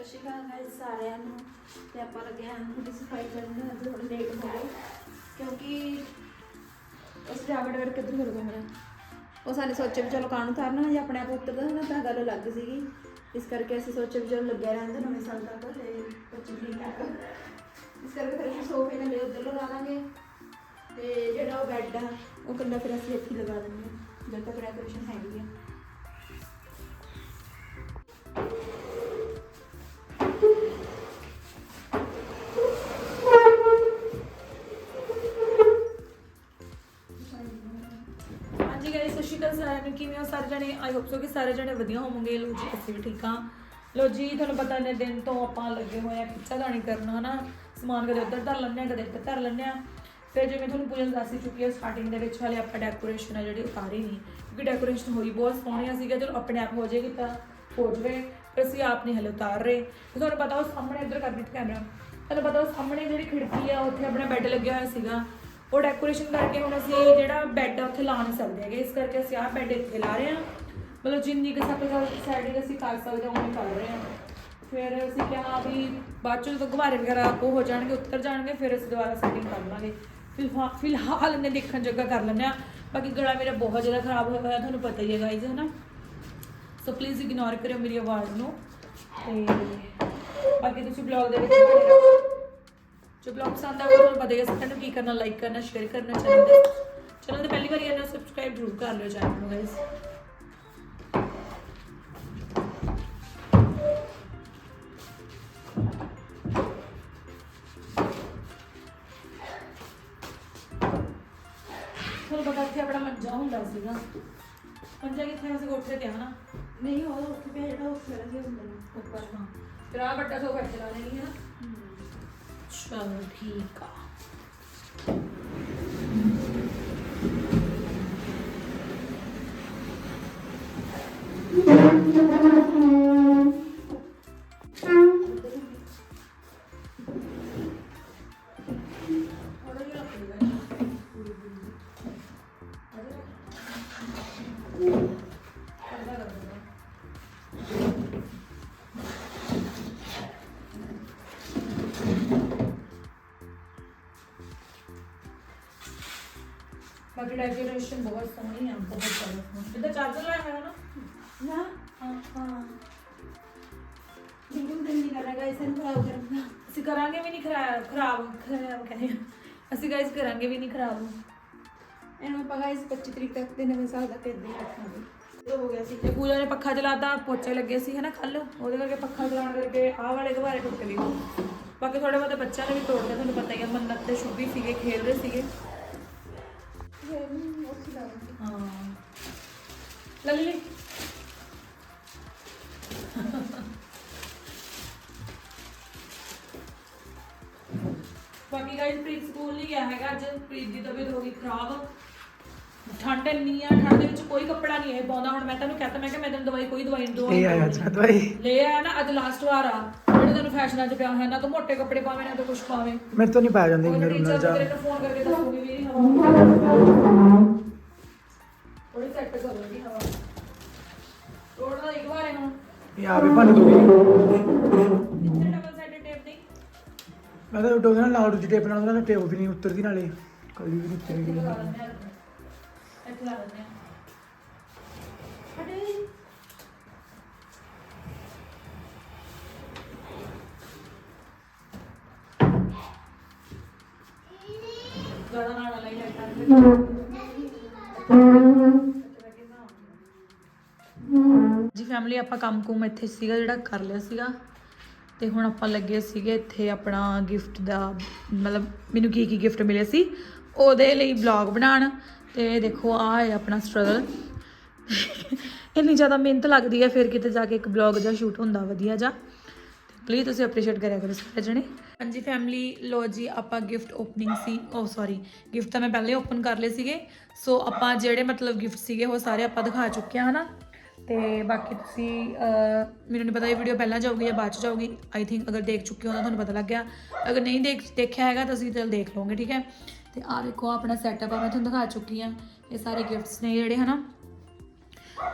ਸਤਿ ਸ਼੍ਰੀ ਅਕਾਲ guys, ਸਾਰਿਆਂ ਨੂੰ। ਤੇ ਆਪਾਂ ਲੱਗੇ ਹਾਂ ਥੋੜੀ ਸਫ਼ਾਈ ਕਰਨ ਅੱਜ ਥੋੜਾ ਲੇਟ ਹੋ ਗਏ ਕਿਉਂਕਿ ਉਸ ਜਾਵੜ ਵੜ ਕਿੱਧਰ ਹੋ ਗਿਆ ਮੇਰਾ ਉਹ ਸਾਨੂੰ ਸੋਚੇ ਵੀ ਚਲੋ ਕਾਣ ਉਤਾਰਨਾ, ਜੇ ਆਪਣੇ ਆਪ ਉੱਤਰਦਾ ਨਾ ਤਾਂ ਗੱਲ ਲੱਗ ਸੀਗੀ। ਇਸ ਕਰਕੇ ਅਸੀਂ ਸੋਚੇ ਵੀ ਚਲੋ ਲੱਗਿਆ ਰਹਿੰਦਾ ਨਵੇਂ ਸਾਲ ਤੱਕ, ਤੇ 25 ਤਰੀਕ ਤੱਕ ਇਸ ਕਰਕੇ ਫਿਰ ਅਸੀਂ ਸੋਫੇ ਨਾਲ ਉੱਧਰ ਲਗਾ ਦਾਂਗੇ ਤੇ ਜਿਹੜਾ ਉਹ ਬੈੱਡ ਆ, ਉਹ ਕੱਲਾ ਫਿਰ ਅਸੀਂ ਇੱਥੇ ਲਗਾ ਦਿੰਦੇ ਹਾਂ, ਜਦ ਤੱਕ ਡੈਕੋਰੇਸ਼ਨ ਹੈਗੀ ਆ। ਜਣੇ ਆਈ ਹੋਪ ਸੋ ਕਿ ਸਾਰੇ ਜਣੇ ਵਧੀਆ ਹੋਵੋਗੇ। ਲੋ ਜੀ, ਅਸੀਂ ਵੀ ਠੀਕ ਹਾਂ। ਲੋ ਜੀ, ਤੁਹਾਨੂੰ ਪਤਾ ਨੇ ਦਿਨ ਤੋਂ ਆਪਾਂ ਲੱਗੇ ਹੋਏ ਆ ਖਿੱਚਾ ਦਾਣੀ ਕਰਨ, ਹਨਾ? ਸਮਾਨ ਕਦੇ ਉੱਧਰ ਧਰ ਲੈਂਦੇ ਆ ਕਦੇ ਇੱਧਰ ਧਰ ਲੈਂਦੇ ਆ ਫਿਰ ਜਿਵੇਂ ਤੁਹਾਨੂੰ ਪੂਜਨ ਦੱਸ ਹੀ ਚੁੱਕੀ ਹੈ ਸਟਾਰਟਿੰਗ ਦੇ ਵਿੱਚ ਹਾਲੇ ਆਪਾਂ ਡੈਕੋਰੇਸ਼ਨ ਆ ਜਿਹੜੀ ਉਤਾਰੀ ਨਹੀਂ। ਕਿਉਂਕਿ ਡੈਕੋਰੇਸ਼ਨ ਹੋਈ ਬਹੁਤ ਸੋਹਣੀ ਸੀਗਾ ਚਲੋ ਆਪਣੇ ਆਪ ਹੋ ਜਾਏਗੀ ਤਾਂ ਹੋ ਜਵੇ, ਪਰ ਅਸੀਂ ਆਪ ਨਹੀਂ ਹਲੇ ਉਤਾਰ ਰਹੇ। ਤੇ ਤੁਹਾਨੂੰ ਪਤਾ ਉਹ ਸਾਹਮਣੇ ਇੱਧਰ ਕਰ ਦਿੱਤਾ ਕੈਮਰਾ ਤੁਹਾਨੂੰ ਪਤਾ ਉਹ ਸਾਹਮਣੇ ਜਿਹੜੀ ਖਿੜਕੀ ਆ, ਉੱਥੇ ਆਪਣਾ ਬੈੱਡ ਲੱਗਿਆ ਹੋਇਆ ਸੀਗਾ। ਉਹ ਡੈਕੋਰੇਸ਼ਨ ਕਰਕੇ ਹੁਣ ਅਸੀਂ ਇਹ ਜਿਹੜਾ ਬੈੱਡ ਆ ਉੱਥੇ ਲਾ ਨਹੀਂ ਸਕਦੇ ਹੈਗੇ। ਇਸ ਕਰਕੇ ਅਸੀਂ ਆਹ ਬੈੱਡ ਇੱਥੇ ਲਾ ਰਹੇ ਹਾਂ। ਮਤਲਬ ਜਿੰਨੀ ਕੁ ਸਾਡੇ ਸੈਟਿੰਗ ਅਸੀਂ ਕਰ ਸਕਦੇ ਹਾਂ, ਉਵੇਂ ਕਰ ਰਹੇ ਹਾਂ। ਫਿਰ ਅਸੀਂ ਕਿਹਾ ਵੀ ਬਾਅਦ ਚੋਂ ਜਦੋਂ ਗੁਬਾਰੇ ਵਗੈਰਾ ਉਹ ਹੋ ਜਾਣਗੇ, ਉੱਤਰ ਜਾਣਗੇ, ਫਿਰ ਅਸੀਂ ਦੁਬਾਰਾ ਸੈਟਿੰਗ ਕਰ ਲਾਂਗੇ। ਫਿਲਹਾਲ ਫਿਲਹਾਲ ਨੇ ਦੇਖਣ ਜੋਗਾ ਕਰ ਲੈਂਦੇ ਆ ਬਾਕੀ ਗਲਾ ਮੇਰਾ ਬਹੁਤ ਜ਼ਿਆਦਾ ਖਰਾਬ ਹੋਇਆ ਹੋਇਆ, ਤੁਹਾਨੂੰ ਪਤਾ ਹੀ ਹੈ ਗਾਈਜ਼ ਹੈ ਨਾ ਸੋ ਪਲੀਜ਼ ਇਗਨੋਰ ਕਰਿਓ ਮੇਰੀ ਆਵਾਜ਼ ਨੂੰ। ਤੇ ਬਾਕੀ ਤੁਸੀਂ ਬਲੌਗ ਦੇ ਵਿੱਚ ਬਣੇ ਰਹੋ ਜੋ ਬਲੌਗ ਪਸੰਦ ਆਵੇ ਤੁਹਾਨੂੰ ਪਤਾ ਹੀ ਹੈ ਕੀ ਕਰਨਾ ਲਾਈਕ ਕਰਨਾ ਸ਼ੇਅਰ ਕਰਨਾ ਚੈਨਲ ਦੇ ਚੈਨਲ ਤੇ ਪਹਿਲੀ ਵਾਰੀ ਆਣਾ ਸਬਸਕ੍ਰਾਈਬ ਜ਼ਰੂਰ ਕਰ ਲਿਓ ਚੈਨਲ ਨੂੰ ਗਾਇਸ ਤੁਹਾਨੂੰ ਪਤਾ ਇੱਥੇ ਆਪਣਾ ਮੰਜਾ ਹੁੰਦਾ ਸੀਗਾ। ਮੰਜਾ ਕਿੱਥੇ ਅਸੀਂ ਕੋਠੇ ਤੇ ਆ ਨਾ। ਨਹੀਂ ਉਹ ਉੱਥੇ ਪਿਆ ਜਿਹੜਾ ਉੱਥੇ ਵਾਲਾ ਨਾ। ਉੱਪਰ ਹਾਂ। ਫਿਰ ਆ ਵੱਡਾ ਸੋਫਾ ਚਲਾ ਲੈਣੀ ਹੈ ਨਾ। ਚਲੋ ਠੀਕ ਆ ਬਾਕੀ ਡੈਕੋਰੇਸ਼ਨ ਬਹੁਤ ਸੋਹਣੀ ਆ ਬਹੁਤ ਸੋਹਣੀ। ਜਿੱਦਾਂ ਚਾਰਜਰ ਲਾਇਆ ਹੋਇਆ ਨਾ। ਨਾ? ਹਾਂ। ਹਾਂ। ਬਿਲਕੁਲ ਦਿਲ ਨਹੀਂ ਕਰ ਰਿਹਾ ਗਾਇਸ ਇਹਨੂੰ ਖਰਾਬ ਕਰਨ ਦਾ। ਅਸੀਂ ਕਰਾਂਗੇ ਵੀ ਨਹੀਂ ਖਰਾਬ ਖਰਾਬ ਖਰਾਬ ਕਹਿੰਦੇ। ਅਸੀਂ ਗਾਇਸ ਕਰਾਂਗੇ ਵੀ ਨਹੀਂ ਖਰਾਬ। ਇਹਨੂੰ ਆਪਾਂ ਗਾਇਸ 25 ਤਰੀਕ ਤੱਕ ਦੇ ਨਵੇਂ ਸਾਲ ਇਦਾਂ ਹੀ ਰੱਖਾਂਗੇ। ਹੋ ਗਿਆ ਸੀ ਤੇ ਪੂਜਾ ਨੇ ਪੱਖਾ ਚਲਾਤਾ ਪੋਚੇ ਲੱਗੇ ਸੀ ਹਨਾ ਕੱਲ ਉਹਦੇ ਕਰਕੇ ਪੱਖਾ ਚਲਾਉਣ ਕਰਕੇ ਆਹ ਵਾਲੇ ਦੁਬਾਰੇ ਟੁੱਟ ਗਏ। ਬਾਕੀ ਥੋੜੇ ਬਹੁਤੇ ਬੱਚਿਆਂ ਨੇ ਵੀ ਤੋੜ ਦਿੱਤੇ ਤੁਹਾਨੂੰ ਪਤਾ ਹੀ ਆ ਮੰਨਤ ਤੇ ਸ਼ੁਭੀ ਸੀਗੇ ਖੇਡ ਰਹੇ ਸੀਗੇ। ਲੱਲੀ। ਬਾਕੀ ਗਾਇਸ ਪ੍ਰੀਤ ਸਕੂਲ ਨਹੀਂ ਗਿਆ ਹੈਗਾ ਅੱਜ। ਪ੍ਰੀਤ ਦੀ ਤਬੀਅਤ ਹੋ ਗਈ ਖਰਾਬ। ਠੰਡ ਇੰਨੀ ਆ ਠੰਡ ਦੇ ਵਿੱਚ ਕੋਈ ਕੱਪੜਾ ਨਹੀਂ ਇਹ ਪਾਉਂਦਾ। ਹੁਣ ਮੈਂ ਤੈਨੂੰ ਕਹਤਾ ਮੈਂ ਕਿ ਮੈਂ ਤੈਨੂੰ ਦਵਾਈ ਕੋਈ ਦਵਾਈ ਨਹੀਂ ਦਵਾਈ ਇਹ ਆਇਆ ਅੱਜ ਦਵਾਈ। ਲੈ ਆਇਆ ਨਾ ਅੱਜ ਲਾਸਟ ਵਾਰ ਆ। ਜਿਹੜੇ ਤੈਨੂੰ ਫੈਸ਼ਨਾਂ 'ਚ ਪਿਆ ਹੋਇਆ ਨਾ ਤੂੰ ਮੋਟੇ ਕੱਪੜੇ ਪਾਵੇਂ ਨਾ ਤੂੰ ਕੁਝ ਪਾਵੇਂ। ਮੇਰੇ ਤੋਂ ਨਹੀਂ ਪਾਇਆ ਜਾਂਦਾ ਰੂਮ ਨਾਲ ਜਾ। ਫੋਨ ਕਰਕੇ ਦੱਸੂਗੀ ਵੀ ਥੋੜੀ ਸੈੱਟ ਕਰੂਗੀ ਹਵਾ ਤੋੜਨਾ ਇੱਕ ਵਾਰ ਹੁਣ ਇਹ ਆਪੇ ਭੰਨ ਦੂਗੀ ਇੱਥੇ ਡਬਲ ਸਾਈਡਡ ਟੇਪ ਨਹੀਂ ਮੈਂ ਤਾਂ ਉਹਦੇ ਨਾਲ ਨਾਲ ਦੂਜੀ ਟੇਪ ਨਾਲ ਉਹਨਾਂ ਟੇਪ ਵੀ ਨਹੀਂ ਉਤਰਦੀ ਨਾਲੇ। ਕਦੀ ਵੀ ਨਹੀਂ ਉਤਰੇਗੀ ਲਗਾ ਲੈਂਦੇ ਆ। ਇੱਥੇ ਲਾ ਲੈਂਦੇ ਆ। ਹਟੇ। ਜ਼ਿਆਦਾ ਨਾਲ ਲਾਈ ਲਾਈਟ ਜੀ ਫੈਮਿਲੀ ਆਪਾਂ ਕੰਮ ਕੁਮ ਇੱਥੇ ਸੀਗਾ ਜਿਹੜਾ ਕਰ ਲਿਆ ਸੀਗਾ ਤੇ ਹੁਣ ਆਪਾਂ ਲੱਗੇ ਸੀਗੇ ਇੱਥੇ ਆਪਣਾ ਗਿਫਟ ਦਾ, ਮਤਲਬ ਮੈਨੂੰ ਕੀ ਕੀ ਗਿਫਟ ਮਿਲੇ ਸੀ, ਉਹਦੇ ਲਈ ਵਲੌਗ ਬਣਾਉਣ ਤੇ ਦੇਖੋ ਆਹ ਹੈ ਆਪਣਾ ਸਟਰਗਲ ਇੰਨੀ ਜ਼ਿਆਦਾ ਮਿਹਨਤ ਲੱਗਦੀ ਹੈ, ਫਿਰ ਕਿਤੇ ਜਾ ਕੇ ਇੱਕ ਵਲੌਗ ਜਾਂ ਸ਼ੂਟ ਹੁੰਦਾ ਵਧੀਆ ਜਾ ਪਲੀਜ਼ ਤੁਸੀਂ ਅਪਰੀਸ਼ੀਏਟ ਕਰਿਆ ਕਰੋ ਸਾਰੇ ਜਣੇ। ਹਾਂਜੀ ਫੈਮਿਲੀ ਲੋ ਜੀ, ਆਪਾਂ ਗਿਫਟ ਓਪਨਿੰਗ ਸੀ। ਓ ਸੌਰੀ ਗਿਫਟ ਤਾਂ ਮੈਂ ਪਹਿਲੇ ਓਪਨ ਕਰ ਲਏ ਸੀਗੇ। ਸੋ ਆਪਾਂ ਜਿਹੜੇ ਮਤਲਬ ਗਿਫਟ ਸੀਗੇ, ਉਹ ਸਾਰੇ ਆਪਾਂ ਦਿਖਾ ਚੁੱਕੇ ਹਾਂ, ਹਨਾ? ਤੇ ਬਾਕੀ ਤੁਸੀਂ ਮੈਨੂੰ ਨਹੀਂ ਪਤਾ ਇਹ ਵੀਡੀਓ ਪਹਿਲਾਂ ਜਾਊਗੀ ਜਾਂ ਬਾਅਦ ਚ ਜਾਊਗੀ। ਆਈ ਥਿੰਕ ਅਗਰ ਦੇਖ ਚੁੱਕੇ ਹੋ ਤਾਂ ਤੁਹਾਨੂੰ ਪਤਾ ਲੱਗ ਗਿਆ। ਅਗਰ ਨਹੀਂ ਦੇਖ, ਦੇਖਿਆ ਹੈਗਾ ਤਾਂ ਤੁਸੀਂ ਚਲ ਦੇਖ ਲਓਗੇ, ਠੀਕ ਹੈ? ਤੇ ਆਹ ਦੇਖੋ, ਆਪਣਾ ਸੈਟਅਪ ਆ, ਮੈਂ ਤੁਹਾਨੂੰ ਦਿਖਾ ਚੁੱਕੀ ਹਾਂ। ਇਹ ਸਾਰੇ ਗਿਫਟਸ ਨੇ ਜਿਹੜੇ, ਹਨਾ?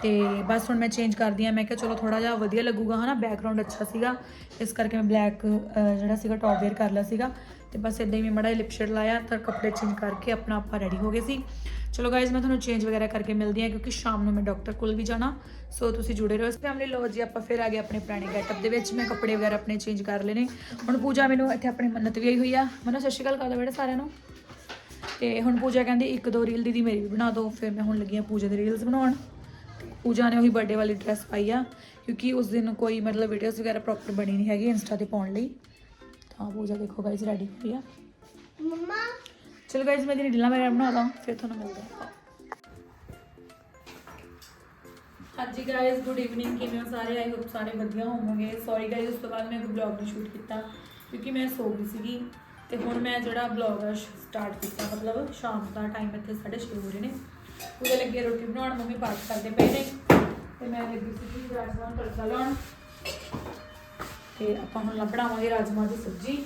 ਤੇ ਬਸ ਹੁਣ ਮੈਂ ਚੇਂਜ ਕਰਦੀ ਆ ਮੈਂ ਕਿਹਾ ਚਲੋ ਥੋੜਾ ਜਿਹਾ ਵਧੀਆ ਲੱਗੂਗਾ, ਹਨਾ? ਬੈਕਗ੍ਰਾਉਂਡ ਅੱਛਾ ਸੀਗਾ। ਇਸ ਕਰਕੇ ਮੈਂ ਬਲੈਕ ਜਿਹੜਾ ਸੀਗਾ ਟੌਪ ਵੇਅਰ ਕਰ ਲਿਆ ਸੀਗਾ। ਤੇ ਬਸ ਇਦਾਂ ਹੀ ਮੈਂ ਮੜਾ ਲਿਪ ਸ਼ੇਡ ਲਾਇਆ ਤਾਂ ਕੱਪੜੇ ਚੇਂਜ ਕਰਕੇ ਆਪਣਾ ਆਪਾਂ ਰੈਡੀ ਹੋ ਗਏ ਸੀ। ਚਲੋ ਗਾਇਜ਼ ਮੈਂ ਤੁਹਾਨੂੰ ਚੇਂਜ ਵਗੈਰਾ ਕਰਕੇ ਮਿਲਦੀ ਆ ਕਿਉਂਕਿ ਸ਼ਾਮ ਨੂੰ ਮੈਂ ਡਾਕਟਰ ਕੋਲ ਵੀ ਜਾਣਾ। ਸੋ ਤੁਸੀਂ ਜੁੜੇ ਰਹੋ ਇਸ ਫੈਮਿਲੀ ਲੋ ਜੀ, ਆਪਾਂ ਫਿਰ ਆ ਗਏ ਆਪਣੇ ਪੁਰਾਣੇ ਗੈਟਅਪ ਦੇ ਵਿੱਚ। ਮੈਂ ਕੱਪੜੇ ਵਗੈਰਾ ਆਪਣੇ ਚੇਂਜ ਕਰ ਲਏ ਨੇ। ਹੁਣ ਪੂਜਾ ਮੈਨੂੰ ਇੱਥੇ ਆਪਣੀ ਮੰਨਤ ਵੀ ਆਈ ਹੋਈ ਆ। ਮੈਨੂੰ, ਸਤਿ ਸ਼੍ਰੀ ਅਕਾਲ ਕਰ ਦਿਓ ਬੇਟਾ ਸਾਰਿਆਂ ਨੂੰ। ਤੇ ਹੁਣ ਪੂਜਾ ਕਹਿੰਦੀ, ਇੱਕ ਦੋ ਰੀਲ ਦੀਦੀ ਮੇਰੀ ਵੀ ਬਣਾ ਦਿਓ। ਫਿਰ ਮੈਂ ਹੁਣ ਲੱਗੀ ਆ ਪੂਜਾ ਦੇ ਰੀਲਸ ਬਣਾਉਣ। ਪੂਜਾ ਨੇ ਉਹੀ ਬਰਥਡੇ ਵਾਲੀ ਡਰੈਸ ਪਾਈ ਆ ਕਿਉਂਕਿ ਉਸ ਦਿਨ ਕੋਈ ਮਤਲਬ ਵੀਡੀਓਜ਼ ਵਗੈਰਾ ਪ੍ਰੋਪਰ ਬਣੀ ਨਹੀਂ ਹੈਗੀ ਇੰਸਟਾ ਤੇ ਪਾਉਣ ਲਈ। ਤਾਂ ਪੂਜਾ ਦੇਖੋ ਗਾਇਜ਼ ਰੈਡੀ ਹੋਈ ਆ। ਮੰਮਾ। ਚਲੋ ਗਾਇਜ਼ ਮੈਂ ਦੀ ਰੀਲਾਂ ਵਗੈਰਾ ਬਣਾਉਂਦਾ ਫਿਰ ਤੁਹਾਨੂੰ ਮਿਲਦੇ ਹਾਂ। ਹਾਂਜੀ ਗਾਇਜ਼ ਗੁੱਡ ਇਵਨਿੰਗ ਕਿਵੇਂ ਹੋ ਸਾਰੇ? ਆਈ ਹੋਪ ਸਾਰੇ ਵਧੀਆ ਹੋਵੋਗੇ। ਸੌਰੀ ਗਾਇਜ਼ ਉਸ ਤੋਂ ਬਾਅਦ ਮੈਂ ਕੋਈ ਵਲੌਗ ਨਹੀਂ ਸ਼ੂਟ ਕੀਤਾ ਕਿਉਂਕਿ ਮੈਂ ਸੋ ਗਈ ਸੀਗੀ। ਤੇ ਹੁਣ ਮੈਂ ਜਿਹੜਾ ਵਲੌਗ ਆ ਸਟਾਰਟ ਕੀਤਾ ਮਤਲਬ ਸ਼ਾਮ ਦਾ ਟਾਈਮ ਇੱਥੇ 6:30 ਹੋ ਰਹੇ ਨੇ। ਉਹਦੇ ਲੱਗੇ ਰੋਟੀ ਬਣਾਉਣ, ਮੰਮੀ ਪਾਠ ਕਰਦੇ ਪਏ ਨੇ। ਤੇ ਮੈਂ ਲੱਗੀ ਸੀ ਰਾਜਮਾਂਹ ਤੜਕਾ ਲਾਉਣ। ਤੇ ਆਪਾਂ ਹੁਣ ਬਣਾਵਾਂਗੇ ਰਾਜਮਾਂਹ ਦੀ ਸਬਜ਼ੀ।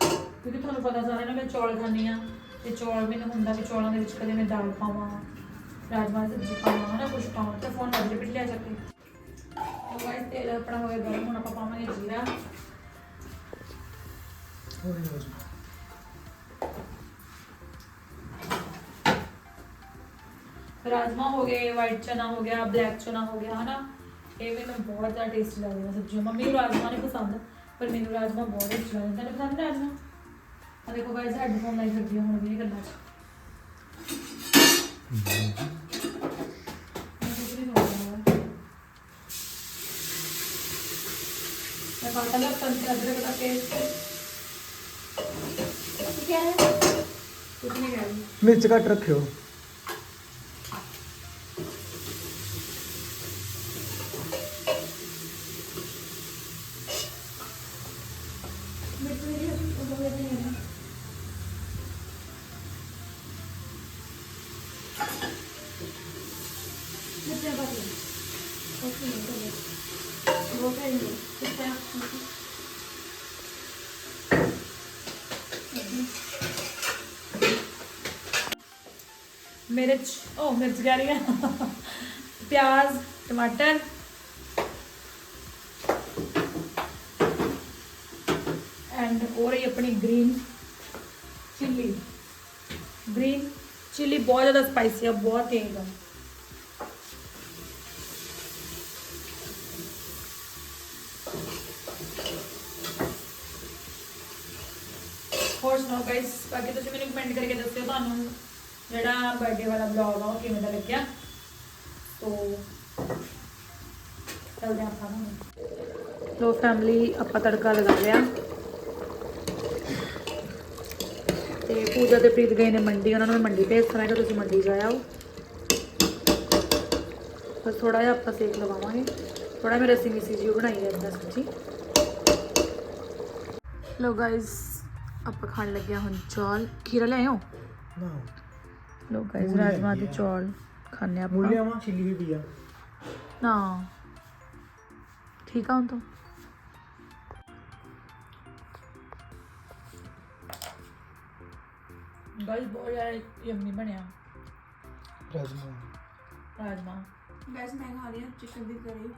ਕਿਉਂਕਿ ਤੁਹਾਨੂੰ ਪਤਾ ਸਾਰਿਆਂ ਨੂੰ ਮੈਂ ਚੌਲ ਖਾਂਦੀ ਆ ਤੇ ਚੌਲ ਮੈਨੂੰ ਹੁੰਦਾ ਵੀ ਚੌਲਾਂ ਦੇ ਵਿੱਚ ਕਦੇ ਮੈਂ ਦਾਲ ਪਾਵਾਂ ਰਾਜਮਾ ਦੀ ਸਬਜ਼ੀ ਪਾਵਾਂ, ਹਨਾ ਕੁਝ ਪਾਵਾਂ। ਤੇ ਫੋਨ ਲੱਗ ਪਿੱਟ ਲਿਆ ਚੱਕੇ ਉਹ ਗਾਇਸ ਤੇਲ ਆਪਣਾ ਹੋਇਆ ਗਰਮ, ਹੁਣ ਆਪਾਂ ਪਾਵਾਂਗੇ ਜੀਰਾ। ਹੋ ਜੀ ਰਾਜਮਾ ਹੋ ਗਏ ਵਾਈਟ ਚਨਾ ਹੋ ਗਿਆ ਬਲੈਕ ਚਨਾ ਹੋ ਗਿਆ ਹਨਾ? ਇਹ ਮੈਨੂੰ ਬਹੁਤ ਜ਼ਿਆਦਾ ਟੇਸਟੀ ਲੱਗਦੇ ਨੇ ਸਬਜ਼ੀਆਂ। ਮੰਮੀ ਨੂੰ ਰਾਜਮਾ ਨਹੀਂ ਪਸੰਦ ਪਰ ਮੈਨੂੰ ਰਾਜਮਾ ਬਹੁਤ ਟੇਸਟੀ ਲੱਗਦੇ ਨੇ। ਪਸੰਦ ਰਾਜਮਾ? ਆ ਦੇਖੋ ਗਾਇਸ ਹੈਡਫੋਨ ਲਾਈ ਹਾਂ ਹੁਣ ਵੀ ਗੱਲਾਂ 'ਚ। ਮੈਂ ਪਾਤਾ ਲਾ ਪੰਜ ਅਦਰਕ ਦਾ ਪੇਸਟ ਕੀ ਹੈ? ਕੁਝ ਨਹੀਂ ਰਹੀ। ਮਿਰਚ ਘੱਟ ਰੱਖਿਓ। मिर्च ओ मिर्च कह रही है प्याज टमाटर एंड और ये अपनी ग्रीन चिल्ली ग्रीन चिल्ली बहुत ज़्यादा स्पाइसी है बहुत तेज है ਹੋਰ ਸੁਣਾਓ ਗਾਇਸ ਬਾਕੀ ਤੁਸੀਂ ਮੈਨੂੰ ਕਮੈਂਟ ਕਰਕੇ ਦੱਸਿਓ ਤੁਹਾਨੂੰ ਜਿਹੜਾ ਬਰਥਡੇ ਵਾਲਾ ਵਲੌਗ ਆ, ਉਹ ਕਿਵੇਂ ਦਾ ਲੱਗਿਆ? ਸੋ, ਚਲਦੇ ਆਪਾਂ ਨਾ ਲੋ ਫੈਮਿਲੀ ਆਪਾਂ ਤੜਕਾ ਲਗਾ ਲਿਆ। ਤੇ ਪੂਜਾ ਤੇ ਪ੍ਰੀਤ ਗਏ ਨੇ ਮੰਡੀ, ਉਹਨਾਂ ਨੂੰ ਮੈਂ ਮੰਡੀ ਭੇਜਤਾ ਮੈਂ ਕਿਹਾ ਤੁਸੀਂ ਮੰਡੀ ਜਾਇਓ ਬਸ ਥੋੜਾ ਜਿਹਾ ਆਪਾਂ ਸੇਕ ਲਵਾਵਾਂਗੇ। ਥੋੜਾ ਮੇਰਾ ਰਸੀ ਮਿਸੀ ਜੀ ਬਣਾਈ ਹੈ ਇਦਾਂ ਸਬਜ਼ੀ ਲੋ ਗਾਇਸ ਆਪਾਂ ਖਾਣ ਲੱਗਿਆ ਹੁਣ ਚੌਲ। ਖੀਰਾ ਲੈ ਆਇਓ? ਨਾ। ਲੋ ਗਾਇਸ ਰਾਜਮਾ ਦੇ ਚੌਲ ਖਾਣੇ ਆਪਾਂ। ਮੂਲਿਆ ਵਾ ਛਿੱਲੀ ਹੋਈ ਪਈ ਆ। ਨਾ ਠੀਕ ਆ ਹੁਣ ਤੋਂ। ਗਾਇਸ ਬਹੁਤ ਜ਼ਿਆਦਾ ਯਮੀ ਬਣਿਆ। ਰਾਜਮਾ। ਰਾਜਮਾ। ਗਾਇਸ ਮੈਂ ਖਾ ਰਹੀ ਹਾਂ ਚਿਕਨ ਦੀ ਕਰੀ।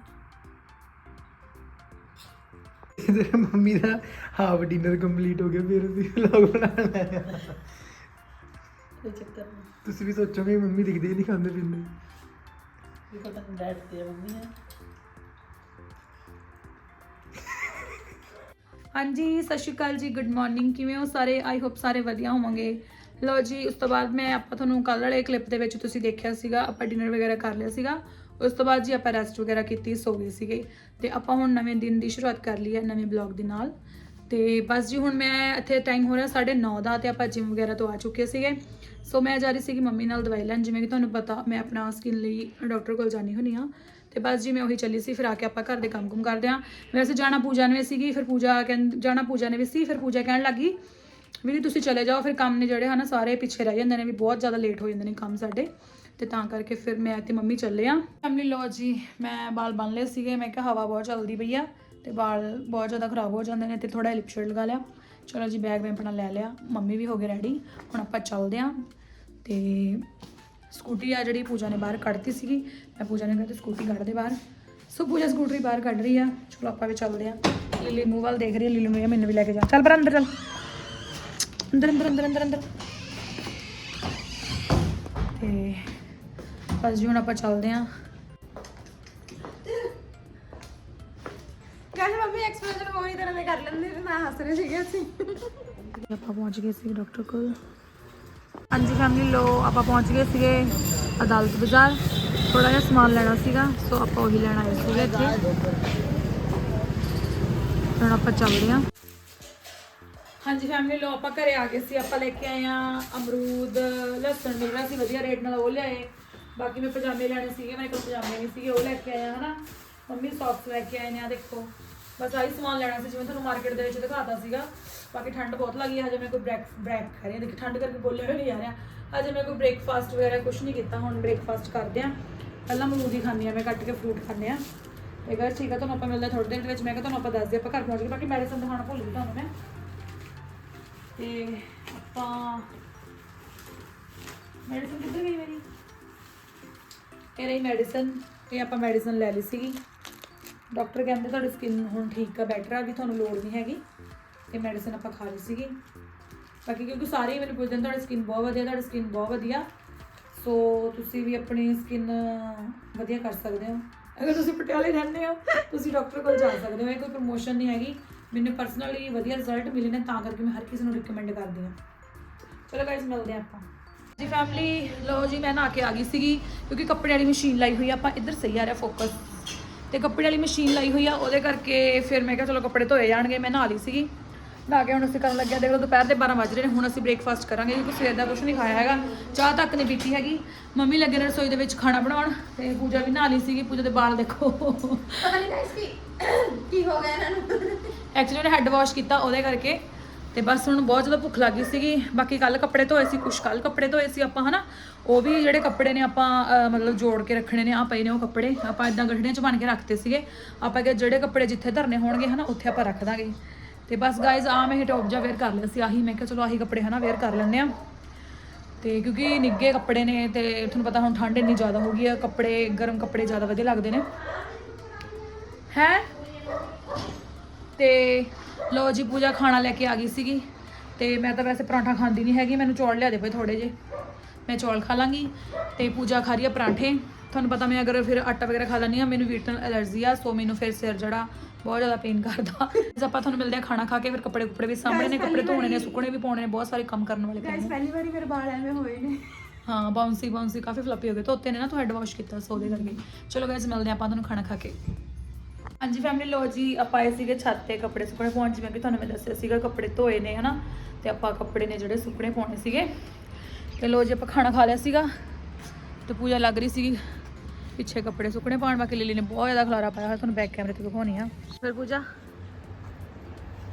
ਤੇਰੇ ਮੰਮੀ ਦਾ ਹਾਫ ਡਿਨਰ ਕੰਪਲੀਟ ਹੋ ਗਿਆ ਫਿਰ ਅਸੀਂ ਵਲੌਗ ਬਣਾਉਣਾ ਹੈ। ਚੱਕਰ ਤੁਸੀਂ ਵੀ ਸੋਚੋਗੇ ਮੰਮੀ ਦਿਖਦੇ ਹੀ ਨਹੀਂ ਖਾਂਦੇ ਪੀਂਦੇ। ਇਹ ਤਾਂ ਤੈਨੂੰ ਡੈਡ ਤੇ ਮੰਮੀ ਹੈ। ਹਾਂਜੀ ਸਤਿ ਸ਼੍ਰੀ ਅਕਾਲ ਜੀ ਗੁੱਡ ਮਾਰਨਿੰਗ ਕਿਵੇਂ ਹੋ ਸਾਰੇ? ਆਈ ਹੋਪ ਸਾਰੇ ਵਧੀਆ ਹੋਵੋਗੇ। ਲਓ ਜੀ ਉਸ ਤੋਂ ਬਾਅਦ ਮੈਂ ਆਪਾਂ ਤੁਹਾਨੂੰ ਕੱਲ ਵਾਲੇ ਕਲਿੱਪ ਦੇ ਵਿੱਚ ਤੁਸੀਂ ਦੇਖਿਆ ਸੀਗਾ ਆਪਾਂ ਡਿਨਰ ਵਗੈਰਾ ਕਰ ਲਿਆ ਸੀਗਾ। ਉਸ ਤੋਂ ਬਾਅਦ ਜੀ ਆਪਾਂ ਰੈਸਟ ਵਗੈਰਾ ਕੀਤੀ ਸੋ ਗਏ ਸੀਗੇ। ਤੇ ਆਪਾਂ ਹੁਣ ਨਵੇਂ ਦਿਨ ਦੀ ਸ਼ੁਰੂਆਤ ਕਰ ਲਈ ਹੈ ਨਵੇਂ ਬਲੌਗ ਦੇ ਨਾਲ। ਤੇ ਬਸ ਜੀ ਹੁਣ ਮੈਂ ਇੱਥੇ ਟਾਈਮ ਹੋ ਰਿਹਾ 9:30 ਦਾ ਤੇ ਆਪਾਂ ਜਿਮ ਵਗੈਰਾ ਤੋਂ ਆ ਚੁੱਕੇ ਸੀਗੇ। ਸੋ ਮੈਂ ਜਾ ਰਹੀ ਸੀਗੀ ਮੰਮੀ ਨਾਲ ਦਵਾਈ ਲੈਣ, ਜਿਵੇਂ ਕਿ ਤੁਹਾਨੂੰ ਪਤਾ ਮੈਂ ਆਪਣਾ ਸਕਿਨ ਲਈ ਡਾਕਟਰ ਕੋਲ ਜਾਣੀ ਹੁੰਦੀ ਆ ਤੇ ਬਸ ਜੀ ਮੈਂ ਉਹੀ ਚੱਲੀ ਸੀ, ਫਿਰ ਆ ਕੇ ਆਪਾਂ ਘਰ ਦੇ ਕੰਮ ਕੁਮ ਕਰਦੇ ਆ ਵੈਸੇ ਜਾਣਾ ਪੂਜਾ ਨੇ ਵੀ ਸੀਗੀ, ਫਿਰ ਪੂਜਾ ਕਹਿੰ, ਜਾਣਾ ਪੂਜਾ ਨੇ ਵੀ ਸੀ, ਫਿਰ ਪੂਜਾ ਕਹਿਣ ਲੱਗੀ, ਵੀ ਤੁਸੀਂ ਚਲੇ ਜਾਓ, ਫਿਰ ਕੰਮ ਨੇ ਜਿਹੜੇ ਹਨਾ ਸਾਰੇ ਪਿੱਛੇ ਰਹਿ ਜਾਂਦੇ ਨੇ, ਵੀ ਬਹੁਤ ਜ਼ਿਆਦਾ ਲੇਟ ਹੋ ਜਾਂਦੇ ਨੇ ਕੰਮ ਸਾਡੇ। ਤੇ ਤਾਂ ਕਰਕੇ ਫਿਰ ਮੈਂ ਤੇ ਮੰਮੀ ਚੱਲੇ ਆ ਫੈਮਲੀ ਲੋ ਜੀ, ਮੈਂ ਬਾਲ ਬੰਨ ਲਏ ਸੀਗੇ, ਮੈਂ ਕਿਹਾ ਹਵਾ ਬਹੁਤ ਚੱਲਦੀ ਪਈ ਆ, ਤੇ ਬਾਲ ਬਹੁਤ ਜ਼ਿਆਦਾ ਖਰਾਬ ਹੋ ਜਾਂਦੇ ਨੇ, ਤੇ ਥੋੜਾ ਲਿਪ ਸ਼ੇਡ ਲਗਾ ਲਿਆ। ਚਲੋ ਜੀ ਬੈਗ ਮੈਂ ਆਪਣਾ ਲੈ ਲਿਆ। ਮੰਮੀ ਵੀ ਹੋ ਗਏ ਰੈਡੀ ਹੁਣ ਆਪਾਂ ਚੱਲਦੇ ਆ। ਤੇ ਸਕੂਟੀ ਆ ਜਿਹੜੀ ਪੂਜਾ ਨੇ ਬਾਹਰ ਕੱਢਤੀ ਸੀਗੀ। ਮੈਂ ਪੂਜਾ ਨੇ ਕਹਿੰਦੀ ਸਕੂਟੀ ਕੱਢ ਦੇ ਬਾਹਰ। ਸੋ ਪੂਜਾ ਸਕੂਟਰੀ ਬਾਹਰ ਕੱਢ ਰਹੀ ਆ। ਚਲੋ ਆਪਾਂ ਵੀ ਚੱਲਦੇ ਆ। ਲਿਲੀ ਮੂੰਹ ਵੱਲ ਦੇਖ ਰਹੀ ਆ। ਲਿਲੀ ਨੂੰ ਇਹ ਮੈਨੂੰ ਵੀ ਲੈ ਕੇ ਜਾ। ਚੱਲ ਪਰ ਅੰਦਰ ਚੱਲ। ਅੰਦਰ ਅੰਦਰ ਅੰਦਰ ਅੰਦਰ ਅੰਦਰ। ਤੇ ਬਸ ਜੀ ਹੁਣ ਆਪਾਂ ਚੱਲਦੇ ਆ। ਐਕਸਪ੍ਰੈਸ਼ਨ ਕਰ ਲੈਂਦੇ ਤੇ ਮੈਂ ਹੱਸ ਰਹੀ ਸੀਗੀ ਅਸੀਂ। ਆਪਾਂ ਪਹੁੰਚ ਗਏ ਸੀ ਡਾਕਟਰ ਕੋਲ। ਹਾਂਜੀ ਫੈਮਿਲੀ ਲੋ ਆਪਾਂ ਪਹੁੰਚ ਗਏ ਸੀਗੇ ਅਦਾਲਤ ਬਾਜ਼ਾਰ। ਥੋੜਾ ਜਿਹਾ ਸਮਾਨ ਲੈਣਾ ਸੀਗਾ, ਸੋ ਆਪਾਂ ਉਹੀ ਲੈਣ ਆਏ ਸੀਗੇ ਇੱਥੇ। ਹੁਣ ਆਪਾਂ ਚੱਲਦੇ ਹਾਂ। ਹਾਂਜੀ ਫੈਮਿਲੀ ਲੋ ਆਪਾਂ ਘਰੇ ਆ ਗਏ ਸੀ, ਆਪਾਂ ਲੈ ਕੇ ਆਏ ਆ ਅਮਰੂਦ, ਲਸਣ ਮਿਲ ਰਿਹਾ ਸੀ, ਵਧੀਆ ਰੇਟ ਨਾਲ ਉਹ ਲਿਆਏ। ਬਾਕੀ ਮੈਂ ਪਜਾਮੇ ਲੈਣੇ ਸੀਗੇ ਮੇਰੇ ਕੋਲ ਪਜਾਮੇ ਨਹੀਂ ਸੀਗੇ, ਉਹ ਲੈ ਕੇ ਆਏ ਹਨਾ। ਮੰਮੀ ਸੌਕਸ ਲੈ ਕੇ ਆਏ ਨੇ ਆ ਦੇਖੋ। ਬਸ ਆਹੀ ਸਮਾਨ ਲੈਣਾ ਸੀ, ਜਿਵੇਂ ਤੁਹਾਨੂੰ ਮਾਰਕੀਟ ਦੇ ਵਿੱਚ ਦਿਖਾਤਾ ਸੀਗਾ। ਬਾਕੀ ਠੰਡ ਬਹੁਤ ਲੱਗੀ ਹੈ ਹਜੇ ਮੈਂ ਕੋਈ ਬ੍ਰੈਕ ਬ੍ਰੈਕ ਕਰ ਰਹੀ ਹਾਂ। ਦੇਖੀ, ਠੰਡ ਕਰਕੇ ਬੋਲਿਆ ਵੀ ਨਹੀਂ ਆ ਰਿਹਾ। ਹਜੇ ਮੈਂ ਕੋਈ ਬ੍ਰੇਕਫਾਸਟ ਵਗੈਰਾ ਕੁਝ ਨਹੀਂ ਕੀਤਾ, ਹੁਣ ਬ੍ਰੇਕਫਾਸਟ ਕਰਦੇ ਆ ਪਹਿਲਾਂ ਅਮਰੂਦ ਖਾਂਦੀ ਆ ਮੈਂ ਕੱਟ ਕੇ ਫਰੂਟ ਖਾਂਦੇ ਆ ਤੇ ਗਾਇਸ ਠੀਕ ਆ, ਤੁਹਾਨੂੰ ਆਪਾਂ ਮਿਲਦਾ ਥੋੜੀ ਦੇਰ ਦੇ ਵਿੱਚ। ਮੈਂ ਕਿਹਾ ਤੁਹਾਨੂੰ ਆਪਾਂ ਦੱਸ ਦਿਆਂ ਆਪਾਂ ਘਰ ਪਹੁੰਚ ਗਏ। ਬਾਕੀ ਮੈਡੀਸਨ ਦਿਖਾਉਣਾ ਭੁੱਲ ਗਈ ਤੁਹਾਨੂੰ ਮੈਂ। ਤੇ ਆਪਾਂ ਮੈਡੀਸਨ ਕਿੱਧਰ ਗਈ ਮੇਰੀ? ਇਹ ਰਹੀ ਮੈਡੀਸਨ ਇਹ ਆਪਾਂ ਮੈਡੀਸਨ ਲੈ ਲਈ ਸੀਗੀ। ਡਾਕਟਰ ਕਹਿੰਦੇ ਤੁਹਾਡੀ ਸਕਿਨ ਹੁਣ ਠੀਕ ਆ ਬੈਟਰ ਆ, ਵੀ ਤੁਹਾਨੂੰ ਲੋੜ ਨਹੀਂ ਹੈਗੀ। ਇਹ ਮੈਡੀਸਨ ਆਪਾਂ ਖਾ ਲਈ ਸੀਗੀ। ਬਾਕੀ ਕਿਉਂਕਿ ਸਾਰੇ ਹੀ ਮੈਨੂੰ ਪੁੱਛਦੇ ਨੇ, ਤੁਹਾਡੀ ਸਕਿਨ ਬਹੁਤ ਵਧੀਆ, ਤੁਹਾਡੀ ਸਕਿਨ ਬਹੁਤ ਵਧੀਆ। ਸੋ ਤੁਸੀਂ ਵੀ ਆਪਣੀ ਸਕਿਨ ਵਧੀਆ ਕਰ ਸਕਦੇ ਹੋ। ਅਗਰ ਤੁਸੀਂ ਪਟਿਆਲੇ ਰਹਿੰਦੇ ਹੋ, ਤੁਸੀਂ ਡਾਕਟਰ ਕੋਲ ਜਾ ਸਕਦੇ ਹੋ। ਇਹ ਕੋਈ ਪ੍ਰੋਮੋਸ਼ਨ ਨਹੀਂ ਹੈਗੀ। ਮੈਨੂੰ ਪਰਸਨਲੀ ਵਧੀਆ ਰਿਜ਼ਲਟ ਮਿਲੇ ਨੇ, ਤਾਂ ਕਰਕੇ ਮੈਂ ਹਰ ਕਿਸੇ ਨੂੰ ਰਿਕਮੈਂਡ ਕਰਦੀ ਹਾਂ। ਚਲੋ ਗਾਇਸ ਮਿਲਦੇ ਹਾਂ ਆਪਾਂ। ਜੀ ਫੈਮਿਲੀ ਲੋ ਜੀ, ਮੈਂ ਨਾ ਕੇ ਆ ਗਈ ਸੀਗੀ, ਕਿਉਂਕਿ ਕੱਪੜੇ ਵਾਲੀ ਮਸ਼ੀਨ ਲਾਈ ਹੋਈ ਆ, ਆਪਾਂ ਇੱਧਰ ਸਹੀ ਆ ਰਿਹਾ ਫੋਕਸ ਤੇ ਕੱਪੜੇ ਵਾਲੀ ਮਸ਼ੀਨ ਲਾਈ ਹੋਈ ਆ ਉਹਦੇ ਕਰਕੇ ਫਿਰ ਮੈਂ ਕਿਹਾ ਚਲੋ ਕੱਪੜੇ ਧੋਏ ਜਾਣਗੇ ਮੈਂ ਨਹਾ ਲਈ ਸੀਗੀ। ਨਹਾ ਕੇ ਹੁਣ ਅਸੀਂ ਕਰਨ ਲੱਗਿਆ ਦੇਖ ਲਓ ਦੁਪਹਿਰ ਦੇ 12 ਵਜ ਰਹੇ ਨੇ ਹੁਣ ਅਸੀਂ ਬ੍ਰੇਕਫਾਸਟ ਕਰਾਂਗੇ ਕਿਉਂਕਿ ਸਵੇਰ ਦਾ ਕੁਝ ਨਹੀਂ ਖਾਇਆ ਹੈਗਾ ਚਾਹ ਤੱਕ ਨਹੀਂ ਪੀਤੀ ਹੈਗੀ। ਮੰਮੀ ਲੱਗੇ ਨੇ ਰਸੋਈ ਦੇ ਵਿੱਚ ਖਾਣਾ ਬਣਾਉਣ ਤੇ ਪੂਜਾ ਵੀ ਨਹਾ ਲਈ ਸੀਗੀ ਪੂਜਾ ਦੇ ਵਾਲ ਦੇਖੋ। ਪਤਾ ਨਹੀਂ ਗਾਇਸ ਕੀ ਕੀ ਹੋ ਗਿਆ ਇਹਨਾਂ ਨੂੰ। ਐਕਚੁਅਲੀ ਉਹਨੇ ਹੈੱਡ ਵਾਸ਼ ਕੀਤਾ ਉਹਦੇ ਕਰਕੇ ਤੇ ਬਸ ਹੁਣ ਬਹੁਤ ਜ਼ਿਆਦਾ ਭੁੱਖ ਲੱਗੀ ਸੀਗੀ। ਬਾਕੀ ਕੱਲ ਕੱਪੜੇ ਧੋਏ ਸੀ, ਕੁਛ ਕੱਲ ਕੱਪੜੇ ਧੋਏ ਸੀ ਆਪਾਂ, ਹਨਾ? ਉਹ ਵੀ ਜਿਹੜੇ ਕੱਪੜੇ ਨੇ ਆਪਾਂ ਮਤਲਬ ਜੋੜ ਕੇ ਰੱਖਣੇ ਨੇ ਆ ਪਏ ਨੇ ਉਹ ਕੱਪੜੇ। ਆਪਾਂ ਇਦਾਂ ਗੱਠੜੀਆਂ ਚ ਬਣ ਕੇ ਰੱਖਤੇ ਸੀਗੇ। ਆਪਾਂ ਕਿ ਜਿਹੜੇ ਕੱਪੜੇ ਜਿੱਥੇ ਧਰਨੇ ਹੋਣਗੇ, ਹਨਾ, ਉੱਥੇ ਆਪਾਂ ਰੱਖ ਦਾਂਗੇ। ਤੇ ਬਸ ਗਾਇਜ਼ ਆ ਮੈਂ ਇਹ ਟੌਪ ਜਿਹਾ ਵੇਅਰ ਕਰ ਲਿਆ ਸੀ, ਆਹੀ ਮੈਂ ਕਿਹਾ ਚਲੋ ਆਹੀ ਕੱਪੜੇ, ਹਨਾ ਵੇਅਰ ਕਰ ਲੈਂਦੇ ਆ। ਤੇ ਕਿਉਂਕਿ ਨਿੱਗੇ ਕੱਪੜੇ ਨੇ ਤੇ ਤੁਹਾਨੂੰ ਪਤਾ ਹੁਣ ਠੰਡ ਇੰਨੀ ਜ਼ਿਆਦਾ ਹੋ ਗਈ ਆ, ਕੱਪੜੇ, ਗਰਮ ਕੱਪੜੇ ਜ਼ਿਆਦਾ ਵਧੀਆ ਲੱਗਦੇ ਨੇ। ਹੈ? ਤੇ ਲੋ ਜੀ ਪੂਜਾ ਖਾਣਾ ਲੈ ਕੇ ਆ ਗਈ ਸੀਗੀ ਤੇ ਮੈਂ ਤਾਂ ਵੈਸੇ ਪਰਾਂਠਾ ਖਾਂਦੀ ਨਹੀਂ ਹੈਗੀ ਮੈਨੂੰ ਚੌਲ ਲਿਆ ਦੇ ਪਏ ਥੋੜੇ ਜੇ ਮੈਂ ਚੌਲ ਖਾ ਲਾਂਗੀ ਤੇ ਪੂਜਾ ਖਾ ਰਹੀ ਆ ਪਰਾਂਠੇ। ਤੁਹਾਨੂੰ ਪਤਾ ਮੈਂ ਅਗਰ ਫਿਰ ਆਟਾ ਵਗੈਰਾ ਖਾ ਲੈਂਦੀ ਆ ਮੈਨੂੰ ਵੀਟ ਨਾਲ ਐਲਰਜੀ ਆ ਸੋ ਮੈਨੂੰ ਫਿਰ ਸਿਰ ਜਿਹੜਾ ਬਹੁਤ ਜ਼ਿਆਦਾ ਪੇਨ ਕਰਦਾ। ਜੇ ਆਪਾਂ ਤੁਹਾਨੂੰ ਮਿਲਦੇ ਆ ਖਾਣਾ ਖਾ ਕੇ ਫਿਰ ਕੱਪੜੇ ਕੁੱਪੜੇ ਵੀ ਸਾਹਮਣੇ ਨੇ ਕੱਪੜੇ ਧੋਣੇ ਨੇ ਸੁੱਕਣੇ ਵੀ ਪਾਉਣੇ ਨੇ ਬਹੁਤ ਸਾਰੇ ਕੰਮ ਕਰਨ ਵਾਲੇ ਪਏ ਗਾਇਸ ਨੇ। ਪਹਿਲੀ ਵਾਰੀ ਮੇਰੇ ਵਾਲ ਐਵੇਂ ਹੋਏ ਨੇ। ਹਾਂ ਬਾਉਂਸੀ ਬਾਉਂਸੀ ਕਾਫੀ ਫਲੱਪੀ ਹੋ ਗਏ ਧੋਤੇ ਨੇ ਨਾ ਤੂੰ ਹੈਡ ਵਾਸ਼ ਕੀਤਾ ਸੋ ਉਹਦੇ ਕਰਕੇ। ਚਲੋ ਗਾਇਸ ਮਿਲਦੇ ਆ ਆਪਾਂ ਤੁਹਾਨੂੰ ਖਾਣਾ ਖਾ ਕੇ। ਹਾਂਜੀ ਫੈਮਿਲੀ ਲੋ ਜੀ, ਆਪਾਂ ਆਏ ਸੀਗੇ ਛੱਤ ਤੇ ਕੱਪੜੇ ਸੁੱਕਣੇ ਪਾਉਣ, ਜਿਵੇਂ ਕਿ ਤੁਹਾਨੂੰ ਮੈਂ ਦੱਸਿਆ ਸੀਗਾ, ਕੱਪੜੇ ਧੋਏ ਨੇ, ਹਨਾ? ਤੇ ਆਪਾਂ ਕੱਪੜੇ ਨੇ ਜਿਹੜੇ ਸੁੱਕਣੇ ਪਾਉਣੇ ਸੀਗੇ। ਤੇ ਲੋ ਜੀ, ਆਪਾਂ ਖਾਣਾ ਖਾ ਲਿਆ ਸੀਗਾ। ਤੇ ਪੂਜਾ ਲੱਗ ਰਹੀ ਸੀਗੀ ਪਿੱਛੇ ਕੱਪੜੇ ਸੁੱਕਣੇ ਪਾਉਣ, ਬਾਕੀ ਲਿਲੀ ਨੇ ਬਹੁਤ ਜ਼ਿਆਦਾ ਖਲਾਰਾ ਪਾਇਆ ਹੋਇਆ, ਤੁਹਾਨੂੰ ਬੈਕ ਕੈਮਰੇ ਤੇ ਦਿਖਾਉਣੀ ਆ। ਫਿਰ ਪੂਜਾ,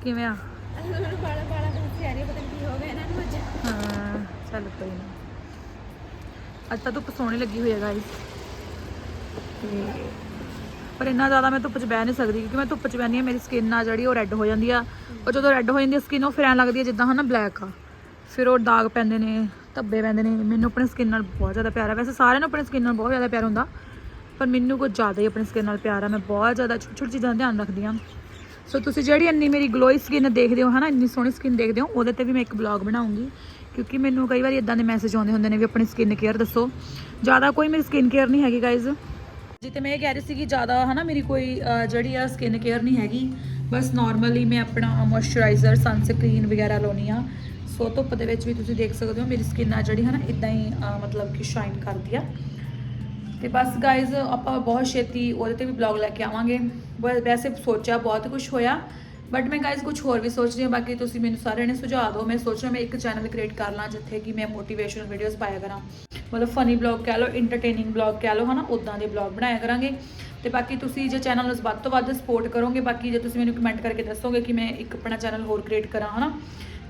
ਕਿਵੇਂ ਆ? ਬਾਲਾ ਬਾਲਾ ਦੱਸ ਆ ਰਹੀ ਪਤਾ ਨਹੀਂ ਕੀ ਹੋ ਗਿਆ ਇਹਨਾਂ ਨੂੰ ਅੱਜ ਹਾਂ ਚੱਲ ਕੋਈ ਨਾ। ਅੱਜ ਤਾਂ ਧੁੱਪ ਸੋਹਣੀ ਲੱਗੀ ਹੋਈ ਹੈ ਗਾਇਸ ਤੇ ਪਰ ਇੰਨਾ ਜ਼ਿਆਦਾ ਮੈਂ ਧੁੱਪ 'ਚ ਬਹਿ ਨਹੀਂ ਸਕਦੀ ਕਿਉਂਕਿ ਮੈਂ ਧੁੱਪ 'ਚ ਬਹਿੰਦੀ ਹਾਂ, ਮੇਰੀ ਸਕਿਨ ਆ ਜਿਹੜੀ ਉਹ ਰੈੱਡ ਹੋ ਜਾਂਦੀ ਆ। ਉਹ ਜਦੋਂ ਰੈੱਡ ਹੋ ਜਾਂਦੀ ਆ ਸਕਿਨ ਉਹ ਫਿਰ ਐਂ ਲੱਗਦੀ ਹੈ ਜਿੱਦਾਂ ਹਨਾ ਬਲੈਕ ਆ। ਫਿਰ ਉਹ ਦਾਗ ਪੈਂਦੇ ਨੇ, ਧੱਬੇ ਪੈਂਦੇ ਨੇ। ਮੈਨੂੰ ਆਪਣੀ ਸਕਿਨ ਨਾਲ ਬਹੁਤ ਜ਼ਿਆਦਾ ਪਿਆਰ ਆ। ਵੈਸੇ ਸਾਰਿਆਂ ਨੂੰ ਆਪਣੀ ਸਕਿਨ ਨਾਲ ਬਹੁਤ ਜ਼ਿਆਦਾ ਪਿਆਰ ਹੁੰਦਾ, ਪਰ ਮੈਨੂੰ ਕੁਝ ਜ਼ਿਆਦਾ ਹੀ ਆਪਣੀ ਸਕਿਨ ਨਾਲ ਪਿਆਰ ਆ। ਮੈਂ ਬਹੁਤ ਜ਼ਿਆਦਾ ਛੋਟੀ ਛੋਟੀ ਚੀਜ਼ਾਂ ਦਾ ਧਿਆਨ ਰੱਖਦੀ ਹਾਂ ਸੋ ਤੁਸੀਂ ਜਿਹੜੀ ਇੰਨੀ ਮੇਰੀ ਗਲੋਈ ਸਕਿਨ ਦੇਖਦੇ ਹੋ ਹਨਾ, ਇੰਨੀ ਸੋਹਣੀ ਸਕਿਨ ਦੇਖਦੇ ਹੋ, ਉਹਦੇ ਤੇ ਵੀ ਮੈਂ ਇੱਕ ਬਲੌਗ ਬਣਾਉਂਗੀ। ਕਿਉਂਕਿ ਮੈਨੂੰ ਕਈ ਵਾਰੀ ਇਦਾਂ ਦੇ ਮੈਸੇਜ ਆਉਂਦੇ ਹੁੰਦੇ ਨੇ ਵੀ ਆਪਣੀ ਸਕਿਨ ਕੇਅਰ ਦੱਸੋ। ਜ਼ਿਆਦਾ ਕੋਈ ਮੇਰੀ ਸਕਿਨ ਕੇਅਰ ਨਹੀਂ ਹੈਗੀ ਗਾਇਜ਼ ਜੀ ਮੈਂ ਇਹ ਕਹਿ ਰਹੀ ਸੀ ਕਿ ਜ਼ਿਆਦਾ ਹਨਾ ਮੇਰੀ ਕੋਈ ਜਿਹੜੀ ਆ ਸਕਿਨ ਕੇਅਰ ਨਹੀਂ ਹੈਗੀ, ਬਸ ਨਾਰਮਲੀ ਮੈਂ ਆਪਣਾ ਮੋਇਸਚਰਾਈਜ਼ਰ ਸਨਸਕ੍ਰੀਨ ਵਗੈਰਾ ਲਾਉਣੀ ਆ। ਸੋ ਧੁੱਪ ਦੇ ਵਿੱਚ ਵੀ ਤੁਸੀਂ ਦੇਖ ਸਕਦੇ ਹੋ, ਮੇਰੀ ਸਕਿਨ ਆ ਜਿਹੜੀ ਹਨਾ ਇਦਾਂ ਹੀ ਮਤਲਬ ਕਿ ਸ਼ਾਈਨ ਕਰਦੀ ਆ। ਤੇ ਬਸ ਗਾਇਜ਼ ਆਪਾਂ ਬਹੁਤ ਛੇਤੀ ਉਹਦੇ ਤੇ ਵੀ ਬਲੌਗ ਲੈ ਕੇ ਆਵਾਂਗੇ। ਵੈ- ਵੈਸੇ ਸੋਚਿਆ ਬਹੁਤ ਕੁਝ ਹੋਇਆ ਬਟ ਮੈਂ ਗਾਇਜ਼ ਕੁਝ ਹੋਰ ਵੀ ਸੋਚ ਰਹੀ ਹਾਂ, ਬਾਕੀ ਤੁਸੀਂ ਮੈਨੂੰ ਸਾਰਿਆਂ ਨੇ ਸੁਝਾਅ ਦਿਓ। ਮੈਂ ਸੋਚ ਰਿਹਾ ਮੈਂ ਇੱਕ ਚੈਨਲ ਕ੍ਰੀਏਟ ਕਰ ਲਾਂ, ਜਿੱਥੇ ਕਿ ਮੈਂ ਮੋਟੀਵੇਸ਼ਨਲ ਵੀਡੀਓਜ਼ ਪਾਇਆ ਕਰਾਂ। ਮਤਲਬ ਫਨੀ ਬਲੌਗ ਕਹਿ ਲਓ ਐਂਟਰਟੇਨਿੰਗ ਬਲੌਗ ਕਹਿ ਲਓ, ਹਨਾ ਉਦਾਂ ਦੇ ਬਲੌਗ ਬਣਾਇਆ ਕਰਾਂਗੇ। ਤੇ ਬਾਕੀ ਤੁਸੀਂ ਜੇ ਚੈਨਲ ਨੂੰ ਵੱਧ ਤੋਂ ਵੱਧ ਸਪੋਰਟ ਕਰੋਗੇ, ਬਾਕੀ ਜੇ ਤੁਸੀਂ ਮੈਨੂੰ ਕਮੈਂਟ ਕਰਕੇ ਦੱਸੋਗੇ ਕਿ ਮੈਂ ਇੱਕ ਆਪਣਾ ਚੈਨਲ ਹੋਰ ਕ੍ਰੀਏਟ ਕਰਾਂ, ਹਨਾ,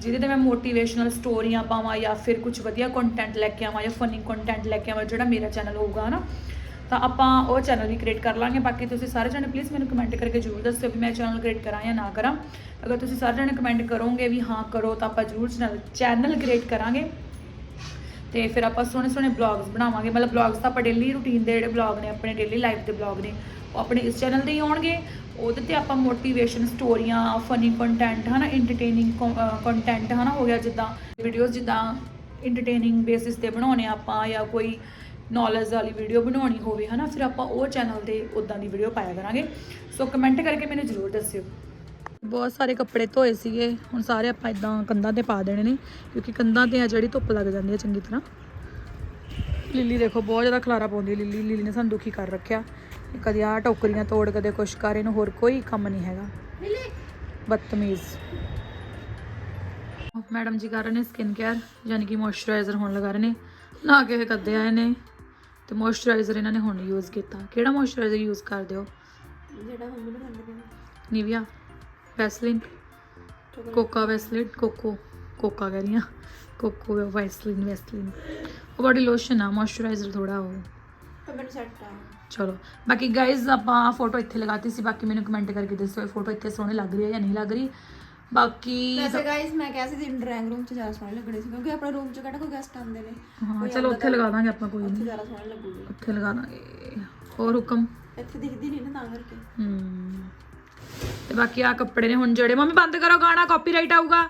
ਜਿਹਦੇ ਤੇ ਮੈਂ ਮੋਟੀਵੇਸ਼ਨਲ ਸਟੋਰੀਆਂ ਪਾਵਾਂ ਜਾਂ ਫਿਰ ਕੁਝ ਵਧੀਆ ਕੰਟੈਂਟ ਲੈ ਕੇ ਆਵਾਂ ਜਾਂ ਫਨੀ ਕੰਟੈਂਟ ਲੈ ਕੇ ਆਵਾਂ, ਜਿਹੜਾ ਮੇਰਾ ਚੈਨਲ ਹੋਊਗਾ, ਹਨਾ, ਤਾਂ ਆਪਾਂ ਉਹ ਚੈਨਲ ਵੀ ਕ੍ਰੀਏਟ ਕਰ ਲਾਂਗੇ। ਬਾਕੀ ਤੁਸੀਂ ਸਾਰੇ ਜਣੇ ਪਲੀਜ਼ ਮੈਨੂੰ ਕਮੈਂਟ ਕਰਕੇ ਜ਼ਰੂਰ ਦੱਸਿਓ ਵੀ ਮੈਂ ਚੈਨਲ ਕ੍ਰੀਏਟ ਕਰਾਂ ਜਾਂ ਨਾ ਕਰਾਂ। ਅਗਰ ਤੁਸੀਂ ਸਾਰੇ ਜਣੇ ਕਮੈਂਟ ਕਰੋਗੇ ਵੀ ਹਾਂ, ਕਰੋ, ਤਾਂ ਆਪਾਂ ਜ਼ਰੂਰ ਚੈਨਲ ਚੈਨਲ ਕ੍ਰੀਏਟ ਕਰਾਂਗੇ। ਤੇ ਫਿਰ ਆਪਾਂ ਸੋਹਣੇ ਸੋਹਣੇ ਬਲੌਗਸ ਬਣਾਵਾਂਗੇ। ਮਤਲਬ ਬਲੌਗਸ ਤਾਂ ਆਪਾਂ ਡੇਲੀ ਰੂਟੀਨ ਦੇ ਜਿਹੜੇ ਬਲੌਗ ਨੇ, ਆਪਣੇ ਡੇਲੀ ਲਾਈਫ ਦੇ ਬਲੌਗ ਨੇ, ਉਹ ਆਪਣੇ ਇਸ ਚੈਨਲ ਤੇ ਹੀ ਆਉਣਗੇ ਉਹਦੇ ਤੇ ਆਪਾਂ ਮੋਟੀਵੇਸ਼ਨ ਸਟੋਰੀਆਂ ਫਨੀ ਕੰਟੈਂਟ ਹਨਾ ਐਂਟਰਟੇਨਿੰਗ ਕੰਟੈਂਟ ਹਨਾ, ਹੋ ਗਿਆ ਜਿੱਦਾਂ ਵੀਡੀਓਜ਼ ਜਿੱਦਾਂ ਐਂਟਰਟੇਨਿੰਗ ਬੇਸਿਸ ਤੇ ਬਣਾਉਣੇ ਆਪਾਂ ਜਾਂ ਕੋਈ ਨੌਲੇਜ ਵਾਲੀ ਵੀਡੀਓ ਬਣਾਉਣੀ ਹੋਵੇ ਹਨਾ, ਫਿਰ ਆਪਾਂ ਉਹ ਚੈਨਲ ਤੇ ਉਦਾਂ ਦੀ ਵੀਡੀਓ ਪਾਇਆ ਕਰਾਂਗੇ। ਸੋ ਕਮੈਂਟ ਕਰਕੇ ਮੈਨੂੰ ਜ਼ਰੂਰ ਦੱਸਿਓ। ਬਹੁਤ ਸਾਰੇ ਕੱਪੜੇ ਧੋਏ ਸੀਗੇ। ਹੁਣ ਸਾਰੇ ਆਪਾਂ ਇਦਾਂ ਕੰਧਾਂ ਤੇ ਪਾ ਦੇਣੇ ਨੇ ਕਿਉਂਕਿ ਕੰਧਾਂ ਤੇ ਆ ਜਿਹੜੀ ਧੁੱਪ ਲੱਗ ਜਾਂਦੀ ਹੈ ਚੰਗੀ ਤਰ੍ਹਾਂ। ਲਿੱਲੀ ਦੇਖੋ ਬਹੁਤ ਜ਼ਿਆਦਾ ਖਲਾਰਾ ਪਾਉਂਦੀ ਹੈ ਲਿੱਲੀ। ਲਿੱਲੀ ਨੇ ਸਾਨੂੰ ਦੁਖੀ ਕਰ ਰੱਖਿਆ। ਕਦੇ ਆ ਟੋਕਰੀਆਂ ਤੋੜ ਕਦੇ ਕੁਛ ਕਰ ਇਹਨੂੰ ਹੋਰ ਕੋਈ ਕੰਮ ਨਹੀਂ ਹੈਗਾ। ਬਦਤਮੀਜ਼। ਮੈਡਮ ਜੀ ਕਰ ਰਹੇ ਨੇ ਸਕਿਨ ਕੇਅਰ ਯਾਨੀ ਕਿ ਮੋਇਸਚਰਾਈਜ਼ਰ ਹੁਣ ਲਗਾ ਰਹੇ ਨੇ। ਲਾ ਕੇ ਕੱਦੇ ਆਏ ਨੇ। ਤੇ ਮੋਇਸਚਰਾਈਜ਼ਰ ਇਹਨਾਂ ਨੇ ਹੁਣ ਯੂਜ਼ ਕੀਤਾ। ਕਿਹੜਾ ਮੋਇਸਚਰਾਈਜ਼ਰ ਯੂਜ਼ ਕਰਦੇ ਹੋ? ਜਿਹੜਾ ਮੰਮੀ ਨੂੰ ਕਹਿੰਦੇ ਨੇ। ਨਿਵਿਆ? ਵੈਸਲਿਨ ਕੋਕਾ ਵੈਸਲਿਨ ਕੋਕੋ ਕੋਕਾ ਕਹਿ ਰਹੀ ਹਾਂ ਕੋਕੋ ਵੈਸਲਿਨ ਵੈਸਲਿਨ ਉਹ ਬੜੀ ਲੋਸ਼ਨ ਆ ਮੋਇਸਚਰਾਈਜ਼ਰ ਥੋੜਾ ਉਹ ਪਰ ਮੈਨੂੰ ਸੈੱਟ ਆ ਚਲੋ ਬਾਕੀ ਗਾਇਜ਼ ਆਪਾਂ ਫੋਟੋ ਇੱਥੇ ਲਗਾਤੀ ਸੀ ਬਾਕੀ ਮੈਨੂੰ ਕਮੈਂਟ ਕਰਕੇ ਦੱਸੋ ਇਹ ਫੋਟੋ ਇੱਥੇ ਸੋਹਣੀ ਲੱਗ ਰਹੀ ਹੈ ਜਾਂ ਨਹੀਂ ਲੱਗ ਰਹੀ ਬਾਕੀ ਵੈਸੇ ਗਾਇਸ ਮੈਂ ਕਿਹਾ ਸੀ ਦਿਨ ਡਰਾਇੰਗ ਰੂਮ 'ਚ ਜ਼ਿਆਦਾ ਸੋਹਣੇ ਲੱਗਣੇ ਸੀ ਕਿਉਂਕਿ ਆਪਣਾ ਰੂਮ 'ਚ ਕਿਹੜਾ ਕੋਈ ਗੈਸਟ ਆਉਂਦੇ ਨੇ ਹਾਂ ਕੋਈ ਚਲੋ ਆਉਂਦਾ ਉੱਥੇ ਲਗਾ ਦਾਂਗੇ ਆਪਾਂ ਕੋਈ ਉੱਥੇ ਨਹੀਂ ਜ਼ਿਆਦਾ ਸੋਹਣੇ ਲੱਗੂਗੇ ਉੱਥੇ ਲਗਾ ਦਾਂਗੇ ਹੋਰ ਹੁਕਮ ਇੱਥੇ ਦਿਖਦੀ ਨਹੀਂ ਨਾ ਤਾਂ ਕਰਕੇ ਹਮ ਤੇ ਬਾਕੀ ਆ ਕੱਪੜੇ ਨੇ ਹੁਣ ਜਿਹੜੇ ਮੰਮੀ ਬੰਦ ਕਰੋ ਗਾਣਾ ਕਾਪੀਰਾਈਟ ਆਊਗਾ।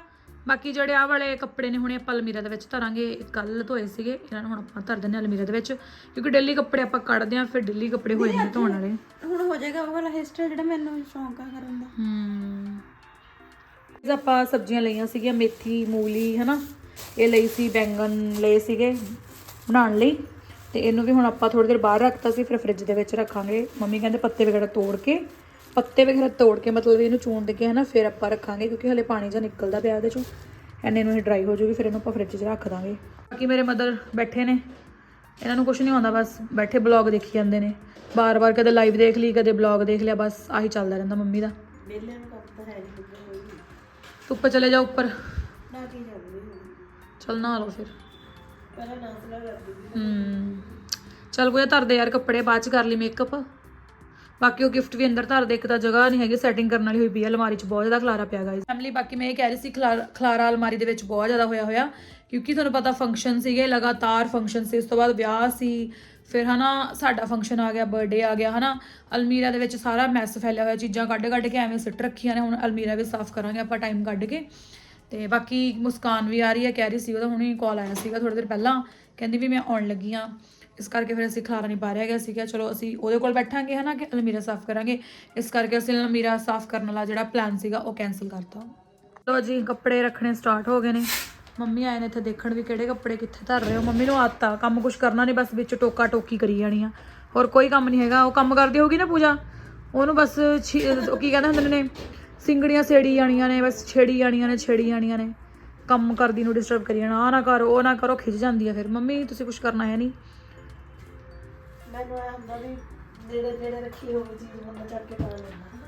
ਬਾਕੀ ਜਿਹੜੇ ਆ ਵਾਲੇ ਕੱਪੜੇ ਨੇ ਹੁਣੇ ਆਪਾਂ ਅਲਮੀਰਾ ਦੇ ਵਿੱਚ ਧਰਾਂਗੇ। ਕੱਲ ਧੋਏ ਸੀਗੇ ਇਹਨਾਂ ਨੂੰ ਹੁਣ ਆਪਾਂ ਧਰ ਦਿੰਦੇ ਹਾਂ ਅਲਮੀਰਾ ਦੇ ਵਿੱਚ। ਕਿਉਂਕਿ ਡੇਲੀ ਕੱਪੜੇ ਆਪਾਂ ਕੱਢਦੇ ਆਂ ਫਿਰ ਡੇਲੀ ਕੱਪੜੇ ਹੋ ਜਾਂਦੇ ਧੋਣ ਵਾਲੇ। ਹੁਣ ਹੋ ਜਾਏਗਾ ਉਹ ਵਾਲਾ ਹਿਸਟਰੀ ਜਿਹੜਾ ਮੈਨੂੰ ਸ਼ੌਂਕ ਆ ਕਰਨ ਦਾ। ਇਸ ਆਪਾਂ ਸਬਜ਼ੀਆਂ ਲਈਆਂ ਸੀਗੀਆਂ ਮੇਥੀ ਮੂਲੀ ਹਨਾ? ਇਹ ਲਈ ਸੀ ਬੈਂਗਨ ਲਏ ਸੀਗੇ ਬਣਾਉਣ ਲਈ। ਤੇ ਇਹਨੂੰ ਵੀ ਹੁਣ ਆਪਾਂ ਥੋੜੀ ਦੇਰ ਬਾਹਰ ਰੱਖਤਾ ਸੀ ਫਿਰ ਫ੍ਰਿਜ ਦੇ ਵਿੱਚ ਰੱਖਾਂਗੇ। ਮੰਮੀ ਕਹਿੰਦੇ ਪੱਤੇ ਵਗੈਰਾ ਤੋੜ ਕੇ ਪੱਤੇ ਵਗੈਰਾ ਤੋੜ ਕੇ ਮਤਲਬ ਇਹਨੂੰ ਚੂਣ ਦੇ ਕੇ ਹਨਾ ਫਿਰ ਆਪਾਂ ਰੱਖਾਂਗੇ ਕਿਉਂਕਿ ਹਲੇ ਪਾਣੀ ਜਿਹਾ ਨਿਕਲਦਾ ਪਿਆ ਇਹਦੇ ਚੋਂ। ਐਨੇ ਨੂੰ ਇਹ ਡਰਾਈ ਹੋ ਜਾਊਗੀ ਫਿਰ ਇਹਨੂੰ ਆਪਾਂ ਫ੍ਰਿਜ 'ਚ ਰੱਖ ਦਾਂਗੇ। ਬਾਕੀ ਮੇਰੇ ਮਦਰ ਬੈਠੇ ਨੇ। ਇਹਨਾਂ ਨੂੰ ਕੁਝ ਨਹੀਂ ਆਉਂਦਾ ਬਸ ਬੈਠੇ ਬਲੌਗ ਦੇਖੀ ਜਾਂਦੇ ਨੇ। ਬਾਰ-ਬਾਰ ਕਦੇ ਲਾਈਵ ਦੇਖ ਲਈ ਕਦੇ ਬਲੌਗ ਦੇਖ ਲਿਆ ਬਸ ਆਹੀ ਚੱਲਦਾ ਰਹਿੰਦਾ ਮੰਮੀ ਦਾ। ਵਿਹਲੇ ਨੂੰ ਕੰਮ ਤਾਂ ਹੈ ਨਹੀਂ ਕੋਈ ਧੁੱਪ ਚਲੇ ਜਾ ਉੱਪਰ। ਨਾ ਕੀ ਜਾਂਦੀ ਚੱਲ ਨਹਾ ਲਓ ਫਿਰ। ਪਹਿਲਾਂ ਨਾਸਲਾ ਕਰਦੀ ਹੂੰ। ਚੱਲ ਕੋਈ ਧਰ ਦੇ ਯਾਰ ਕੱਪੜੇ ਬਾਅਦ ਚ ਕਰ ਲਈ ਮੇਕਅਪ ਬਾਕੀ ਉਹ ਗਿਫਟ ਵੀ ਅੰਦਰ ਧਰ ਦੇ, ਇੱਕ ਤਾਂ ਜਗ੍ਹਾ ਨਹੀਂ ਹੈਗੀ ਸੈਟਿੰਗ ਕਰਨ ਵਾਲੀ ਹੋਈ ਪਈ ਹੈ ਅਲਮਾਰੀ 'ਚ, ਬਹੁਤ ਜ਼ਿਆਦਾ ਖਲਾਰਾ ਪਿਆ ਗਾਇਸ ਫੈਮਿਲੀ ਬਾਕੀ ਮੈਂ ਇਹ ਕਹਿ ਰਹੀ ਸੀ, ਖਲਾਰ- ਖਲਾਰਾ ਅਲਮਾਰੀ ਦੇ ਵਿੱਚ ਬਹੁਤ ਜ਼ਿਆਦਾ ਹੋਇਆ ਹੋਇਆ, ਕਿਉਂਕਿ ਤੁਹਾਨੂੰ ਪਤਾ ਫੰਕਸ਼ਨ ਸੀਗੇ, ਲਗਾਤਾਰ ਫੰਕਸ਼ਨ ਸੀ, ਉਸ ਤੋਂ ਬਾਅਦ ਵਿਆਹ ਸੀ, ਫਿਰ ਹਨਾ ਸਾਡਾ ਫੰਕਸ਼ਨ ਆ ਗਿਆ ਬਰਥਡੇ ਆ ਗਿਆ, ਹਨਾ। ਅਲਮੀਰਾ ਦੇ ਵਿੱਚ ਸਾਰਾ ਮੈਸ ਫੈਲਿਆ ਹੋਇਆ, ਚੀਜ਼ਾਂ ਕੱਢ ਕੱਢ ਕੇ ਐਵੇਂ ਸਿੱਟ ਰੱਖੀਆਂ ਨੇ, ਹੁਣ ਅਲਮੀਰਾ ਵੀ ਸਾਫ਼ ਕਰਾਂਗੇ ਆਪਾਂ ਟਾਈਮ ਕੱਢ ਕੇ। ਤੇ ਬਾਕੀ ਮੁਸਕਾਨ ਵੀ ਆ ਰਹੀ ਹੈ, ਕਹਿ ਰਹੀ ਸੀ ਉਹਦਾ ਹੁਣੇ ਕਾਲ ਆਇਆ ਸੀਗਾ ਥੋੜੀ ਦੇਰ ਪਹਿਲਾਂ, ਕਹਿੰਦੀ ਵੀ ਮੈਂ ਆਉਣ ਲੱਗੀ ਆ ਇਸ ਕਰਕੇ ਫਿਰ ਅਸੀਂ ਖਲਾਰਾ ਨਹੀਂ ਪਾ ਰਿਹਾ ਗਿਆ ਸੀਗਾ। ਚਲੋ ਅਸੀਂ ਉਹਦੇ ਕੋਲ ਬੈਠਾਂਗੇ ਹਨਾ ਕਿ ਅਲਮੀਰਾ ਸਾਫ਼ ਕਰਾਂਗੇ। ਇਸ ਕਰਕੇ ਅਸੀਂ ਅਲਮੀਰਾ ਸਾਫ਼ ਕਰਨ ਵਾਲਾ ਜਿਹੜਾ ਪਲਾਨ ਸੀਗਾ ਉਹ ਕੈਨਸਲ ਕਰਤਾ। ਲੋ ਜੀ, ਕੱਪੜੇ ਰੱਖਣੇ ਸਟਾਰਟ ਹੋ ਗਏ ਨੇ। ਮੰਮੀ ਆਏ ਨੇ ਇੱਥੇ ਦੇਖਣ ਵੀ ਕਿਹੜੇ ਕੱਪੜੇ ਕਿੱਥੇ ਧਰ ਰਹੇ ਹੋ। ਮੰਮੀ ਨੂੰ ਆਦਤ ਆ, ਕੰਮ ਕੁਝ ਕਰਨਾ ਨਹੀਂ ਬਸ ਵਿੱਚ ਟੋਕਾ ਟੋਕੀ ਕਰੀ ਜਾਣੀ ਆ। ਹੋਰ ਕੋਈ ਕੰਮ ਨਹੀਂ ਹੈਗਾ। ਉਹ ਕੰਮ ਕਰਦੀ ਹੋਗੀ ਨਾ ਪੂਜਾ? ਉਹਨੂੰ ਬਸ ਛੀ- ਕੀ ਕਹਿੰਦੇ ਹੁੰਦੇ ਨੇ, ਸਿੰਗੜੀਆਂ ਸੇੜੀ ਜਾਣੀਆਂ ਨੇ, ਬਸ ਛੇੜੀ ਜਾਣੀਆਂ ਨੇ, ਛੇੜੀ ਜਾਣੀਆਂ ਨੇ। ਕੰਮ ਕਰਦੀ ਨੂੰ ਡਿਸਟਰਬ ਕਰੀ ਜਾਣਾ। ਆ ਨਾ ਕਰੋ, ਉਹ ਨਾ ਕਰੋ ਖਿੱਚ ਜਾਂਦੀ ਆ ਫਿਰ। ਮੰਮੀ, ਤੁਸੀਂ ਕੁਝ ਕਰਨਾ ਹੈ ਨਹੀਂ ਮੈਨੂੰ ਆ ਹੁੰਦਾ ਵੀ ਨੇੜੇ ਨੇੜੇ ਰੱਖੀ ਹੋਵੇ ਚੀਜ਼ ਬੰਦਾ ਚੱਕ ਕੇ ਪਾ ਲੈਂਦਾ ਹਨਾ।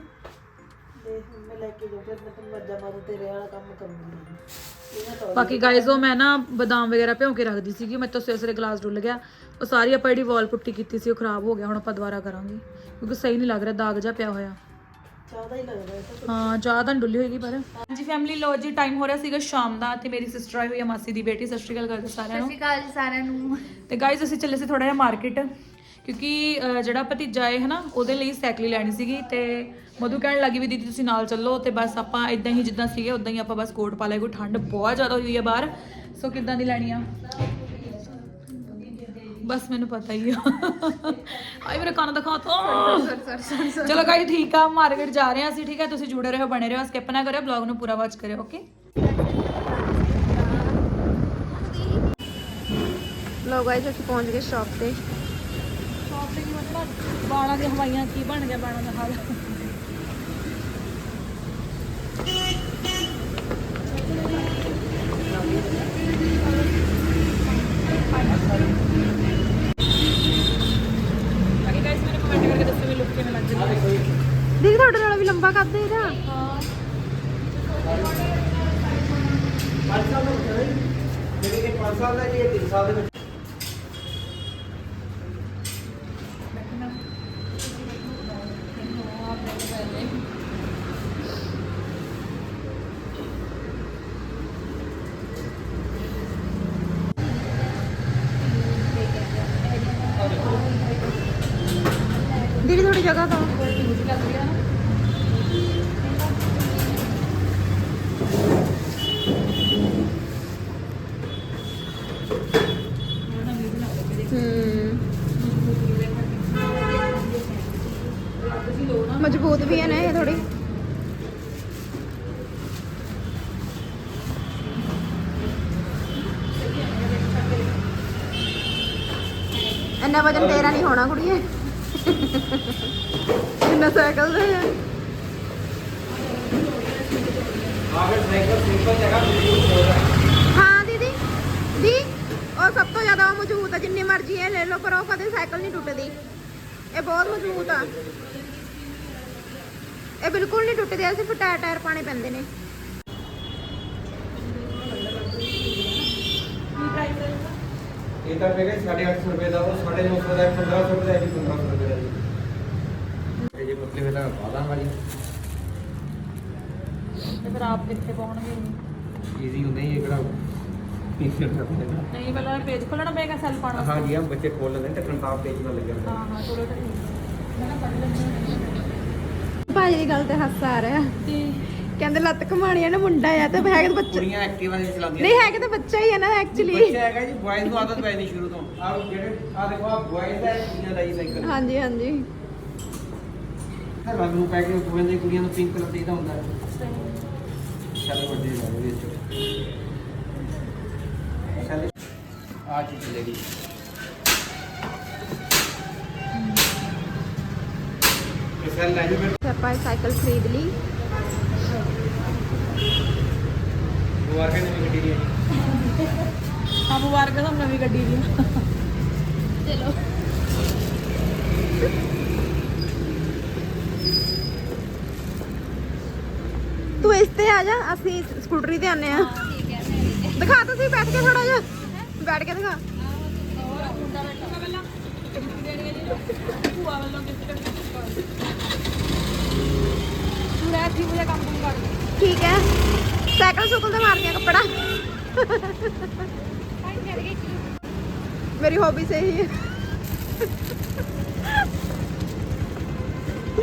ਤੇ ਹੁਣ ਮੈਂ ਲੈ ਕੇ ਜਾਉਂ ਫਿਰ ਮੈਂ ਤੁਹਾਨੂੰ ਮੱਜਾ ਮਾਰੂ ਤੇਰੇ ਵਾਲਾ ਕੰਮ ਕਰੂੰਗੀ। ਇਹਨਾਂ ਤੋਂ ਬਾਕੀ ਗਾਇਜ਼ ਉਹ ਮੈਂ ਨਾ ਬਦਾਮ ਵਗੈਰਾ ਭਿਉਂ ਕੇ ਰੱਖਦੀ ਸੀਗੀ ਮੇਰੇ ਤੋਂ ਸਵੇਰੇ ਸਵੇਰੇ ਗਲਾਸ ਡੁੱਲ ਗਿਆ। ਉਹ ਸਾਰੀ ਆਪਾਂ ਜਿਹੜੀ ਵਾਲ ਪੁੱਟੀ ਕੀਤੀ ਸੀ ਉਹ ਖਰਾਬ ਹੋ ਗਿਆ ਹੁਣ ਆਪਾਂ ਦੁਬਾਰਾ ਕਰਾਂਗੇ। ਕਿਉਂਕਿ ਸਹੀ ਨਹੀਂ ਲੱਗ ਰਿਹਾ ਦਾਗ ਜਿਹਾ ਪਿਆ ਹੋਇਆ। ਚਾਹ ਦਾ ਹੀ ਲੱਗਦਾ ਇਹ ਤਾਂ ਹਾਂ ਚਾਹ ਤਾਂ ਡੁੱਲੀ ਹੋਏਗੀ ਪਰ। ਹਾਂਜੀ ਫੈਮਿਲੀ ਲੋ ਜੀ ਟਾਈਮ ਹੋ ਰਿਹਾ ਸੀਗਾ ਸ਼ਾਮ ਦਾ ਤੇ ਮੇਰੀ ਸਿਸਟਰ ਆਈ ਹੋਈ ਹੈ ਮਾਸੀ ਦੀ ਬੇਟੀ ਸਤਿ ਸ਼੍ਰੀ ਅਕਾਲ ਕਰਦੇ ਸਾਰਿਆਂ ਨੂੰ। ਅਕਾਲ ਜੀ ਸਾਰਿਆਂ ਨੂੰ। ਤੇ ਗਾਇਜ਼ ਅਸੀਂ ਚੱਲੇ ਸੀ ਥੋੜਾ ਜਿਹਾ ਮਾਰਕੀਟ ਕਿਉਂਕਿ ਅਹ, ਜਿਹੜਾ ਭਤੀਜਾ ਹੈ ਹਨਾ ਉਹਦੇ ਲਈ ਸਾਈਕਲ ਲੈਣੀ ਸੀਗੀ ਤੇ ਮਧੂ ਕਹਿਣ ਲੱਗੀ ਵੀ ਦੀਦੀ ਤੁਸੀਂ ਨਾਲ ਚੱਲੋ ਤੇ ਬਸ ਆਪਾਂ ਇਦਾਂ ਹੀ ਜਿੱਦਾਂ ਸੀਗੇ ਉਦਾਂ ਹੀ ਆਪਾਂ ਬਸ ਕੋਟ ਪਾ ਲਿਆ ਕੋਈ ਠੰਡ ਬਹੁਤ ਜ਼ਿਆਦਾ ਹੋਈ ਹੈ ਬਾਹਰ। ਸੋ ਕਿੱਦਾਂ ਦੀ ਲੈਣੀ ਆ? ਬਸ ਮੈਨੂੰ ਪਤਾ ਹੀ ਆ। ਆਈ ਮੇਰੇ ਕੰਨ ਦਿਖਾ ਤਾ। ਚਲੋ ਗਾਈ ਠੀਕ ਆ ਮਾਰਕੀਟ ਜਾ ਰਹੇ ਆ ਅਸੀਂ ਠੀਕ ਹੈ ਤੁਸੀਂ ਜੁੜੇ ਰਹੋ ਬਣੇ ਰਹੋ ਸਕਿਪ ਨਾ ਕਰਿਓ ਬਲੌਗ ਨੂੰ ਪੂਰਾ ਵਾਚ ਕਰਿਓ ਓਕੇ ਲੋ ਗਾਇਸ ਅਸੀਂ ਪਹੁੰਚ ਗਏ ਸ਼ਾਪ ਤੇ। ਬਾਲਾਂ ਦੀਆਂ ਹਵਾਈਆਂ ਕੀ ਬਣ ਗਿਆ ਬਾਲਾਂ ਦਾ ਹਾਲ? ਬਾਕੀ ਗਾਇਸ ਮੈਨੂੰ ਕਮੈਂਟ ਕਰਕੇ ਦੱਸੋ ਵੀ ਲੁੱਕ ਕਿਵੇਂ ਲੱਗ ਰਹੀ ਹੈ। ਦੀਦੀ ਤੁਹਾਡੇ ਨਾਲ ਵੀ ਲੰਬਾ ਕਰਦੇ ਇਹਦਾ। ਜਿਹੜੇ ਕਿ 5 ਸਾਲ ਦਾ ਜੀ ਇਹ 3 ਸਾਲ ਦੇ ਵਿੱਚ ਜਗ੍ਹਾ ਤਾਂ ਕੋਈ ਯੂਜ਼ ਕਰ ਲਿਆ ਨਾ ਉਹਨਾਂ ਵੀ ਬਣਾ ਕੇ ਦੇ ਹੂੰ ਤੁਸੀਂ ਲੋ ਨਾ ਮਜ਼ਬੂਤ ਵੀ ਹੈ ਨਾ ਇੰਨਾ ਵਜਨ ਤੇਰਾ ਨਹੀਂ ਹੋਣਾ ਕੁੜੀਏ। ਇੰਨਾ ਸਾਈਕਲ ਦਾ ਹੈ ਹਾਂ, ਦੀਦੀ। ਦੀ, ਉਹ ਸਭ ਤੋਂ ਜ਼ਿਆਦਾ ਉਹ ਮਜ਼ਬੂਤ ਹੈ ਜਿੰਨੀ ਮਰਜ਼ੀ ਇਹ ਲੈ ਲਓ, ਪਰ ਉਹ ਕਦੇ ਸਾਈਕਲ ਨਹੀਂ ਟੁੱਟਦੀ। ਇਹ ਬਹੁਤ ਮਜ਼ਬੂਤ ਆ। ਇਹ ਬਿਲਕੁਲ ਨਹੀਂ ਟੁੱਟਦੀ ਐ ਸਿਰਫ ਟਾਇਰ ਟਾਇਰ ਪਾਣੇ ਪੈਂਦੇ ਨੇ। ਇਹ ਤਾਂ ਪਏਗਾ 850 ਰੁਪਏ ਦਾ ਉਹ 950 ਦਾ 1500 ਰੁਪਏ ਦਾ ਇਹ ਵੀ 1500 ਰੁਪਏ ਦਾ ਜੀ। ਇਹ ਜੇ ਇਹਦਾ ਪਾ ਦਾਂਗਾ ਜੀ ਤੇ ਫਿਰ ਆਪ ਕਿੱਥੇ ਪਾਉਣਗੇ? ਈਜ਼ੀ ਹੁੰਦਾ ਹੀ ਇਹ ਕਿਹੜਾ ਪੀਸਰ ਕਰਦੇ ਨੇ ਨਹੀਂ ਪਹਿਲਾਂ ਪੇਜ ਖੋਲਣਾ ਪਏਗਾ ਸੈਲ ਪਾਣਾ ਹਾਂ ਜੀ ਆ ਬੱਚੇ ਖੋਲ ਲੈਂਦੇ ਟੱਕਣ ਤਾਂ ਪੇਜ ਨਾਲ ਲੱਗਿਆ ਹਾਂ ਹਾਂ ਥੋੜਾ ਜਿਹਾ ਮੈਂ ਨਾ ਪੜ੍ਹ ਲੈਂਦੀ ਭਾਜੀ ਦੀ ਗੱਲ ਤੇ ਹਾਸਾ ਆ ਰਿਹਾ। ਤੇ ਕਹਿੰਦੇ ਲੱਤ ਘਮਾਣੀ ਆ ਨਾ ਮੁੰਡਾ ਆ ਤੇ ਹੈਗਾ ਤਾਂ ਬੱਚਾ ਕੁੜੀਆਂ ਐਕਟਿਵਾ ਨਹੀਂ ਚਲਾਉਂਦੀਆਂ ਨਹੀਂ ਹੈਗਾ ਤਾਂ ਬੱਚਾ ਹੀ ਆ ਨਾ ਐਕਚੁਅਲੀ ਬੱਚਾ ਹੈਗਾ ਜੀ ਬॉयਜ਼ ਨੂੰ ਆਦਤ ਪੈ ਨਹੀਂ ਸ਼ੁਰੂ ਤੋਂ। ਆ ਜਿਹੜੇ ਆ ਦੇਖੋ ਆ ਬॉयਜ਼ ਦਾ ਕੁੜੀਆਂ ਦਾ ਹੀ ਸਾਈਕਲ ਹਾਂਜੀ ਹਾਂਜੀ। ਰੰਗ ਨੂੰ ਪੈ ਕੇ ਉਹ ਕਹਿੰਦੇ ਕੁੜੀਆਂ ਨੂੰ ਪਿੰਕ ਕਲਰ ਚਾਹੀਦਾ ਹੁੰਦਾ। ਹੈ ਚੱਲ ਵੱਡੇ ਲਾ ਲਓ ਵਿੱਚ। ਚੱਲ। ਆ ਚੀਜ਼ ਇਹ ਲੈ ਇਹ ਲਈ। ਉਹ ਆ ਕੇ ਨਵੀਂ ਗੱਡੀ ਦੀ ਹੈ ਹਾਂ ਮੁਬਾਰਕਾਂ ਤੁਹਾਨੂੰ ਨਵੀਂ ਗੱਡੀ ਦੀ ਚਲੋ ਤੂੰ ਇਸ ਤੇ ਆ ਜਾ ਅਸੀਂ ਸਕੂਟਰੀ ਤੇ ਆਨੇ ਆ ਠੀਕ ਹੈ ਦਿਖਾ ਤੁਸੀਂ ਬੈਠ ਕੇ ਥੋੜਾ ਜਿਹਾ ਬੈਠ ਕੇ ਦਿਖਾ ਭੂਆ ਵੱਲੋਂ ਗਿਫਟ ਤੂੰ ਰਹਿ ਜੀ ਮੁਝੇ ਕੰਮ ਕੰਮ ਕਰ ਠੀਕ ਹੈ। ਸਾਈਕਲ ਸੁਕਲ ਤੇ ਮਾਰ ਕੇ ਕੱਪੜਾ ਮੇਰੀ ਹੌਬੀ ਸਹੀ ਹੈ।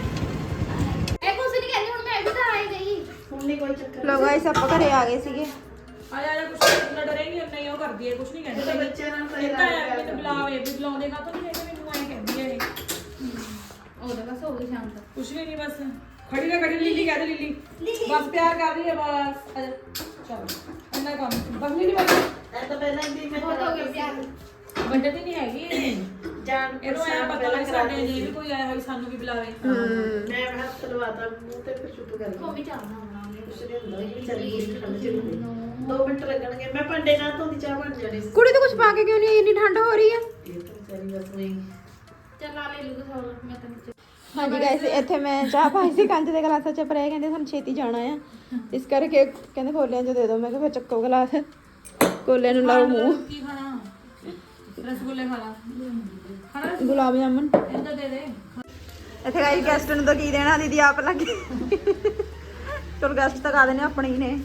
ਇਹ ਕੁਛ ਨਹੀਂ ਕਹਿੰਦੀ ਹੁਣ ਮੈਂ ਵੀ ਤਾਂ ਆਈ ਗਈ। ਹੁਣ ਨਹੀਂ ਕੋਈ ਚੱਕਰ। ਲੋ ਗਾਇਸ ਆਪਾਂ ਘਰੇ ਆ ਗਏ ਸੀਗੇ। ਆ ਜਾ ਕੁਛ ਨਾ ਡਰੇਗੀ ਨਹੀਂ ਉਹ ਕਰਦੀ ਹੈ ਕੁਛ ਨਹੀਂ ਕਹਿੰਦੀ। ਬੱਚਿਆਂ ਨਾਲ ਤਾਂ ਇਹ ਇਹ ਤਾਂ ਲੱਗ ਹੈ। ਪਿਆ ਮੈਨੂੰ ਬੁਲਾਵੇ ਵੀ ਬੁਲਾਉਂਦੇ ਕਾ ਤਾਂ ਨਹੀਂ ਹੈਗੇ ਮੈਨੂੰ ਐਂ ਕਹਿੰਦੀ ਹੈ ਇਹ ਸ਼ਾਂਤ ਕੁਛ ਵੀ ਨਹੀਂ ਬਸ ਖੜੀ ਨਾ ਖੜੀ ਲੀਲੀ ਕਹਿ ਦੇ ਲੀਲੀ। ਬਸ ਪਿਆਰ ਕਰ ਰਹੀ ਹੈ ਬਸ। ਆ ਜਾ ਚਲ ਇੰਨਾ ਕੰਮ ਬਸ ਨਹੀਂ ਬਸ। ਐ ਤਾਂ ਪਹਿਲਾਂ ਹੀ ਮੈਂ ਬਹੁਤ ਹੋ ਗਿਆ ਪਿਆਰ ਵੱਡੇ ਦੀ ਨਹੀਂ ਹੈਗੀ ਇਹ। ਜਾਣ ਇਹਨੂੰ ਐ ਪਤਾ ਲੱਗ ਸਾਡੇ ਜੇ ਵੀ ਕੋਈ ਆਇਆ ਹੋਈ ਸਾਨੂੰ ਵੀ ਬੁਲਾਵੇ। ਮੈਂ ਹੱਥ ਲਵਾਤਾ ਮੂੰਹ ਤੇ ਫਿਰ ਚੁੱਪ ਕਰ ਉਹ ਵੀ ਚੱਲਣਾ ਹੋਣਾ ਕੁਛ ਨਹੀਂ ਹੁੰਦਾ ਇਹ ਚੱਲੀ ਗਈ ਠੰਡ ਚ ਦੋ ਮਿੰਟ ਲੱਗਣਗੇ। ਮੈਂ ਭਾਂਡੇ ਨਾਲ ਧੋਂਦੀ ਚਾਹ ਬਣ ਜਾਣੀ ਸੀ। ਕੁੜੀ ਤਾਂ ਕੁਝ ਪਾ ਕੇ ਕਿਉਂ ਨਹੀਂ ਇੰਨੀ ਠੰਡ ਹੋ ਰਹੀ ਹੈ ਇਹ ਤਾਂ ਵਿਚਾਰੀ ਬਸ ਨਹੀਂ ਚੱਲ ਆ ਲੈ ਲੂ ਹੋਰ ਮੈਂ ਤਾਂ ਨੀਚੇ ਹਾਂਜੀ ਗਾਇਸ ਇੱਥੇ ਮੈਂ ਚਾਹ ਪਾਈ ਸੀ ਕੰਚ ਦੇ ਗਲਾਸਾਂ ਚ ਪਰ ਇਹ ਕਹਿੰਦੇ ਸਾਨੂੰ ਛੇਤੀ ਜਾਣਾ ਆ। ਇਸ ਕਰਕੇ ਕਹਿੰਦੇ ਕੋਲਿਆਂ ਚ ਦੇ ਦਿਓ ਮੈਂ ਕਿਹਾ ਫਿਰ ਚੱਕੋ ਗਲਾਸ। ਕੋਲਿਆਂ ਨੂੰ ਲਾਓ ਮੂੰਹ। ਕੀ ਖਾਣਾ? ਰਸਗੁੱਲੇ ਖਾ ਲਾ। ਖਾਣਾ? ਗੁਲਾਬ ਜਾਮਨ। ਇਹਦਾ ਦੇ ਦੇ। ਇੱਥੇ ਗਾਇਸ ਗੈਸਟ ਨੂੰ ਤਾਂ ਕੀ ਦੇਣਾ? ਦੀਦੀ ਆਪ ਲੱਗੇ ਚਲ ਗੈਸਟ ਤਾਂ ਕਾ ਦੇਣੇ ਆਪਣੇ ਹੀ ਨੇ।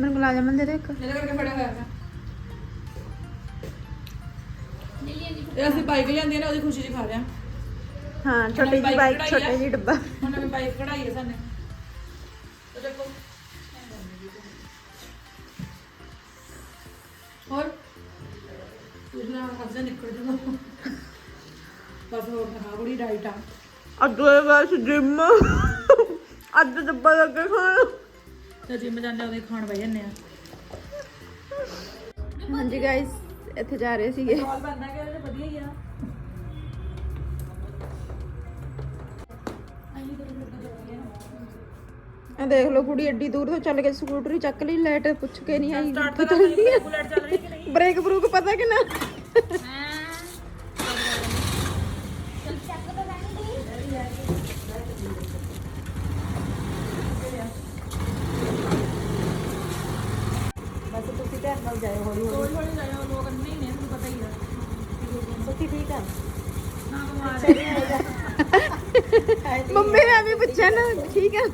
ਮੈਨੂੰ ਗੁਲਾਬ ਜਾਮਨ ਦੇ ਦੇ ਇੱਕ। ਇਹਦੇ ਕਰਕੇ ਫੜਿਆ ਹੋਇਆ ਇਹ ਅਸੀਂ ਬਾਈਕ ਲਿਆਂਦੀ ਨਾ ਉਹਦੀ ਖੁਸ਼ੀ 'ਚ ਖਾ ਲਿਆ। ਹਾਂ ਛੋਟੀ ਜਿਹੀ ਬਾਈਕ ਛੋਟਾ ਜਿਹੀ ਡੱਬਾ। ਹੁਣ ਨਵੀਂ ਬਾਈਕ ਕਢਾਈ ਹੈ ਸਾਨੇ ਤੇ ਦੇਖੋ। ਹੋਰ? ਤੁਝਾ ਹੱਸਦੇ ਨਿਕਲ ਜੂਗਾ ਬਸ ਹੋਰ ਖਾ ਬੜੀ ਡਾਈਟ ਆ। ਅੱਜ ਗਾਇਸ ਜਿਮ ਅੱਜ ਡੱਬਾ ਲੱਗੇ ਖਾਣ ਤੇ ਜਿਮ ਜਾਂਦੇ ਉਹਦੇ ਖਾਣ ਬਹਿ ਜੰਨੇ ਆ। ਹਾਂਜੀ ਗਾਇਸ ਇੱਥੇ ਜਾ ਰਹੇ ਸੀਗੇ। ਕਾਲ ਬਣਨਾ ਇਹ ਦੇਖ ਲਓ ਕੁੜੀ ਐਡੀ ਦੂਰ ਤੋਂ ਚੱਲ ਕੇ ਸਕੂਟਰੀ ਚੱਕ ਲਈ ਲਾਈਟ ਪੁੱਛ ਕੇ ਨਹੀਂ ਆਈ ਸਟਾਰਟ ਤਾਂ ਕਰ ਬੁਲਟ ਚੱਲ ਰਹੀ ਕਿ ਨਹੀਂ? ਬ੍ਰੇਕ ਬਰੂਕ ਪਤਾ ਕਿ ਨਾ? ਬਸ ਤੁਸੀਂ ਧਿਆਨ ਨਾਲ ਜਾਇਓ ਹੌਲੀ ਹੌਲੀ ਹੌਲੀ ਜਾਇਆ ਲੋਕ ਨਹੀਂ ਨੇ ਤੁਹਾਨੂੰ ਪਤਾ ਹੀ ਆ। ਸੁੱਕੀ ਠੀਕ ਆ? ਨਾ ਬਿਮਾਰ ਮੰਮੀ ਨੇ ਵੀ ਪੁੱਛਿਆ ਨਾ ਠੀਕ ਆ?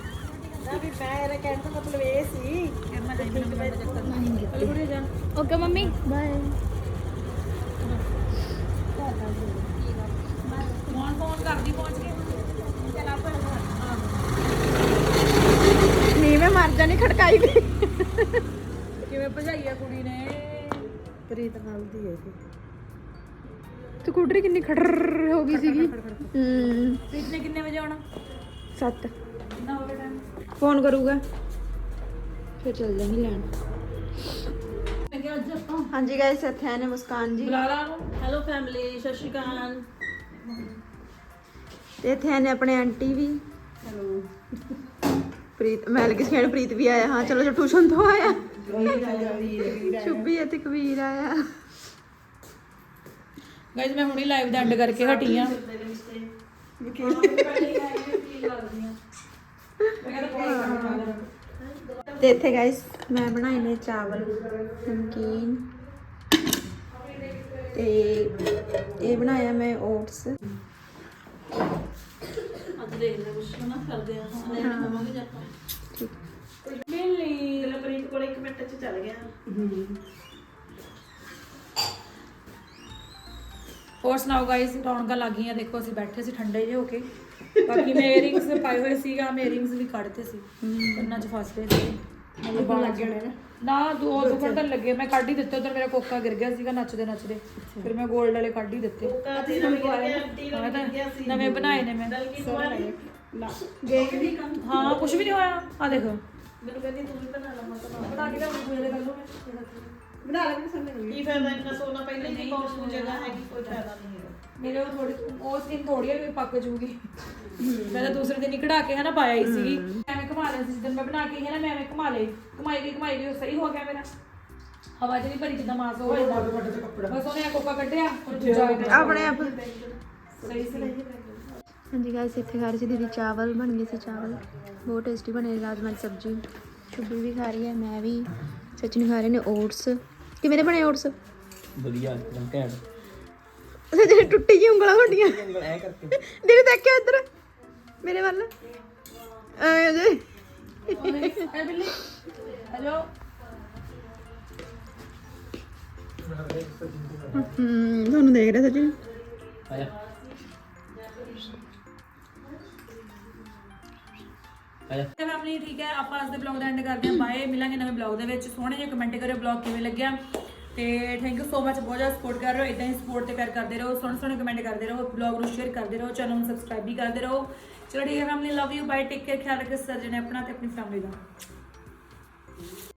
ਨਾ ਵੀ ਮੈਂ ਇਹਦਾ ਕਹਿਣ ਦਾ ਮਤਲਬ ਇਹ ਸੀ ਕਰਨਾ ਚਾਹੀਦਾ ਮੈਨੂੰ ਬੜਾ ਚੱਕਰ ਚੱਲ ਕੁੜੀ ਜਾ okay mummy bye phone phone ਕਰਦੀ ਪਹੁੰਚ ਕੇ ਚੱਲ ਆਪਾਂ ਨਹੀਂ ਮੈਂ ਮਰ ਜਾਣੀ ਖੜਕਾਈ ਗਈ ਕਿਵੇਂ ਭਜਾਈ ਆ ਕੁੜੀ ਨੇ? ਪ੍ਰੀਤ ਨਾਲ ਦੀ ਹੈ ਸਕੂਟਰੀ ਕਿੰਨੀ ਖੜਰ ਹੋ ਗਈ ਸੀਗੀ। ਹੂੰ। ਪ੍ਰੀਤ ਨੇ ਕਿੰਨੇ ਵਜੇ ਆਉਣਾ? 7 ਕਿੰਨਾ ਹੋ ਗਿਆ ਟਾਈਮ ਫੋਨ ਕਰੂਗਾ? ਫਿਰ ਚੱਲ ਜਾਵਾਂਗੇ ਲੈਣ। ਮੈਂ ਕਿਹਾ ਅੱਜ ਆਪਾਂ? ਹਾਂਜੀ ਗਾਇਸ ਇੱਥੇ ਆਏ ਨੇ ਮੁਸਕਾਨ ਜੀ। ਬੁਲਾ ਲਾ ਨੂੰ ਹੈਲੋ ਫੈਮਿਲੀ ਸਤਿ ਸ਼੍ਰੀ ਅਕਾਲ। ਤੇ ਇੱਥੇ ਆਏ ਨੇ ਆਪਣੇ ਆਂਟੀ ਵੀ। ਪ੍ਰੀਤ ਮੈਂ ਲੱਗੀ ਸੀ ਪ੍ਰੀਤ ਵੀ ਆਇਆ। ਹਾਂ ਚਲੋ ਜੋ ਟਿਊਸ਼ਨ ਤੋਂ ਆਇਆ। ਸ਼ੁਭੀ ਅਤੇ ਕਬੀਰ ਆਇਆ। ਗਾਇਜ਼ ਮੈਂ ਹੁਣੀ ਲਾਈਵ ਦਾ ਐਂਡ ਕਰਕੇ ਹਟੀ ਆ। ਤੇ ਇੱਥੇ ਗਾਇਸ ਮੈਂ ਬਣਾਏ ਨੇ ਚਾਵਲ ਨਮਕੀਨ ਤੇ ਇਹ ਬਣਾਇਆ ਮੈਂ ਓਟਸ। ਅੱਜ ਦੇਖਦੇ ਹਾਂ ਕੁਛ ਨਾ ਕਰਦੇ ਆ ਹਾਂ। ਲੈ ਖਾਵਾਂਗੇ ਜਾਂ ਠੀਕ। ਮਿਲੀ ਚਲੋ ਪ੍ਰੀਤ ਕੋਲ 1 ਮਿੰਟ ਚ ਚੱਲ ਗਿਆ। ਹੋਰ ਸੁਣਾਓ ਗਾਇਸ ਰੌਣਕਾਂ ਲੱਗ ਗਈਆਂ ਦੇਖੋ ਅਸੀਂ ਬੈਠੇ ਸੀ ਠੰਡੇ ਜਿਹੇ ਹੋ ਕੇ। ਬਾਕੀ ਮੈਂ ਇਅਰਿੰਗਸ ਪਾਏ ਹੋਏ ਸੀਗਾ ਮੈਂ ਇਅਰਿੰਗਸ ਵੀ ਕੱਢਤੇ ਸੀ। ਕੰਨਾਂ 'ਚ ਫਸ ਗਏ ਸੀ ਮੈਨੂੰ ਬਾਲ ਲੱਗੇ ਹੋਣੇ ਨਾ। ਦੋ ਦੋ ਘੰਟੇ ਲੱਗੇ ਮੈਂ ਕੱਢ ਹੀ ਦਿੱਤੇ ਉਧਰ ਮੇਰਾ ਕੋਕਾ ਗਿਰ ਗਿਆ ਸੀਗਾ ਨੱਚਦੇ ਨੱਚਦੇ। ਫਿਰ ਮੈਂ 골ਡ ਵਾਲੇ ਕੱਢ ਹੀ ਦਿੱਤੇ। ਤਾਂ ਨਵੇਂ ਬਣਾਏ ਨੇ ਮੈਂ। ਹਾਂ ਕੁਝ ਵੀ ਨਹੀਂ ਹੋਇਆ। ਆ ਦੇਖ। ਮੈਨੂੰ ਕਹਿੰਦੀ ਤੂੰ ਵੀ ਬਣਾ ਲਾ ਮੈਂ ਤਾਂ ਬਣਾ ਕੇ ਤਾਂ ਮੇਰੇ ਕਰ ਮੈਂ ਬਣਾ ਲੈ ਕੀ ਫਾਇਦਾ ਇੰਨਾ ਸੋਨਾ? ਪਹਿਲਾਂ ਹੀ ਨਹੀਂ ਨੂੰ ਜਗ੍ਹਾ ਹੈਗੀ ਕੋਈ ਫਾਇਦਾ ਨਹੀਂ ਹੈਗਾ ਮੇਰੇ ਉਹ ਥੋੜੀ ਉਹ ਸਕਿਨ ਥੋੜੀ ਜਿਹੀ ਪੱਕ ਜੂਗੀ। ਮੈਂ ਤਾਂ ਦੂਸਰੇ ਦਿਨ ਹੀ ਕਢਾ ਕੇ ਹਨਾ ਪਾਇਆ ਹੀ ਸੀਗੀ। ਐਵੇਂ ਘੁਮਾ ਲਿਆ ਸੀ ਜਿੱਦਣ ਮੈਂ ਬਣਾ ਕੇ ਗਈ ਨਾ ਮੈਂ ਐਵੇਂ ਘੁਮਾ ਲਈ ਘੁਮਾਈ ਗਈ ਘੁਮਾਈ ਗਈ ਉਹ ਸਹੀ ਹੋ ਗਿਆ ਮੇਰਾ। ਹਵਾ ਜਿਹੜੀ ਭਰੀ ਜਿੱਦਾਂ ਮਾਸ ਹੋ ਜਾਂਦਾ ਬਸ ਉਹਨੇ ਕੋਕਾ ਕੱਢਿਆ ਉਹ ਦੂਜਾ ਹੋ ਗਿਆ। ਆਪਣੇ ਆਪ। ਸਹੀ ਸੀ। ਹਾਂਜੀ ਗਾਇਸ ਇੱਥੇ ਖਾ ਰਹੀ ਸੀ ਦੀਦੀ ਚਾਵਲ ਬਣ ਗਏ ਸੀ ਚਾਵਲ। ਬਹੁਤ ਟੇਸਟੀ ਬਣੇ ਰਾਜਮਾ ਦੀ ਸਬਜ਼ੀ। ਸ਼ੁਭੀ ਵੀ ਖਾ ਰਹੀ ਹੈ ਮੈਂ ਵੀ। ਸਚਿਨ ਖਾ ਰਹੇ ਨੇ ਓਟਸ ਕਿਵੇਂ ਦੇ ਬਣੇ ਓਟਸ ਵਧੀਆ ਇੱਕਦਮ ਘੈਂਟ ਸਚਿਨ ਟੁੱਟੀ ਜੀ ਉਂਗਲਾਂ ਹੁੰਦੀਆਂ। ਉਂਗਲ ਐ ਕਰਕੇ। ਦੀਦੀ ਦੇਖਿਓ ਇੱਧਰ? ਮੇਰੇ ਵੱਲ। ਐ ਜੇ ਹੈ ਬਿੱਲੀ ਹੈਲੋ ਹੂੰ ਤੁਹਾਨੂੰ ਦੇਖ ਰਿਹਾ ਸਚਿਨ ਆਇਆ। ਆਇਆ। ਤੇ ਫੈਮਿਲੀ ਠੀਕ ਹੈ ਆਪਾਂ ਅੱਜ ਦੇ ਬਲੌਗ ਦਾ ਐਂਡ ਕਰਦੇ ਹਾਂ। ਬਾਏ ਮਿਲਾਂਗੇ ਨਵੇਂ ਬਲੌਗ ਦੇ ਵਿੱਚ। ਸੋਹਣੇ ਜਿਹੇ ਕਮੈਂਟ ਕਰਿਓ ਬਲੌਗ ਕਿਵੇਂ ਲੱਗਿਆ। ਤੇ ਥੈਂਕ ਯੂ ਸੋ ਮਚ ਬਹੁਤ ਜ਼ਿਆਦਾ ਸਪੋਰਟ ਕਰ ਰਹੇ ਹੋ ਇਦਾਂ ਹੀ ਸਪੋਰਟ ਤੇ ਪਿਆਰ ਕਰਦੇ ਰਹੋ, ਸੋਹਣੇ ਸੋਹਣੇ ਕਮੈਂਟ ਕਰਦੇ ਰਹੋ ਬਲੌਗ ਨੂੰ ਸ਼ੇਅਰ ਕਰਦੇ ਰਹੋ ਚੈਨਲ ਨੂੰ ਸਬਸਕ੍ਰਾਈਬ ਵੀ ਕਰਦੇ ਰਹੋ। ਚਲੋ ਠੀਕ ਹੈ family love you bye take care ਖਿਆਲ ਰੱਖਿਓ ਸਰਜਣੇ ਆਪਣਾ ਤੇ ਆਪਣੀ ਫੈਮਿਲੀ ਦਾ।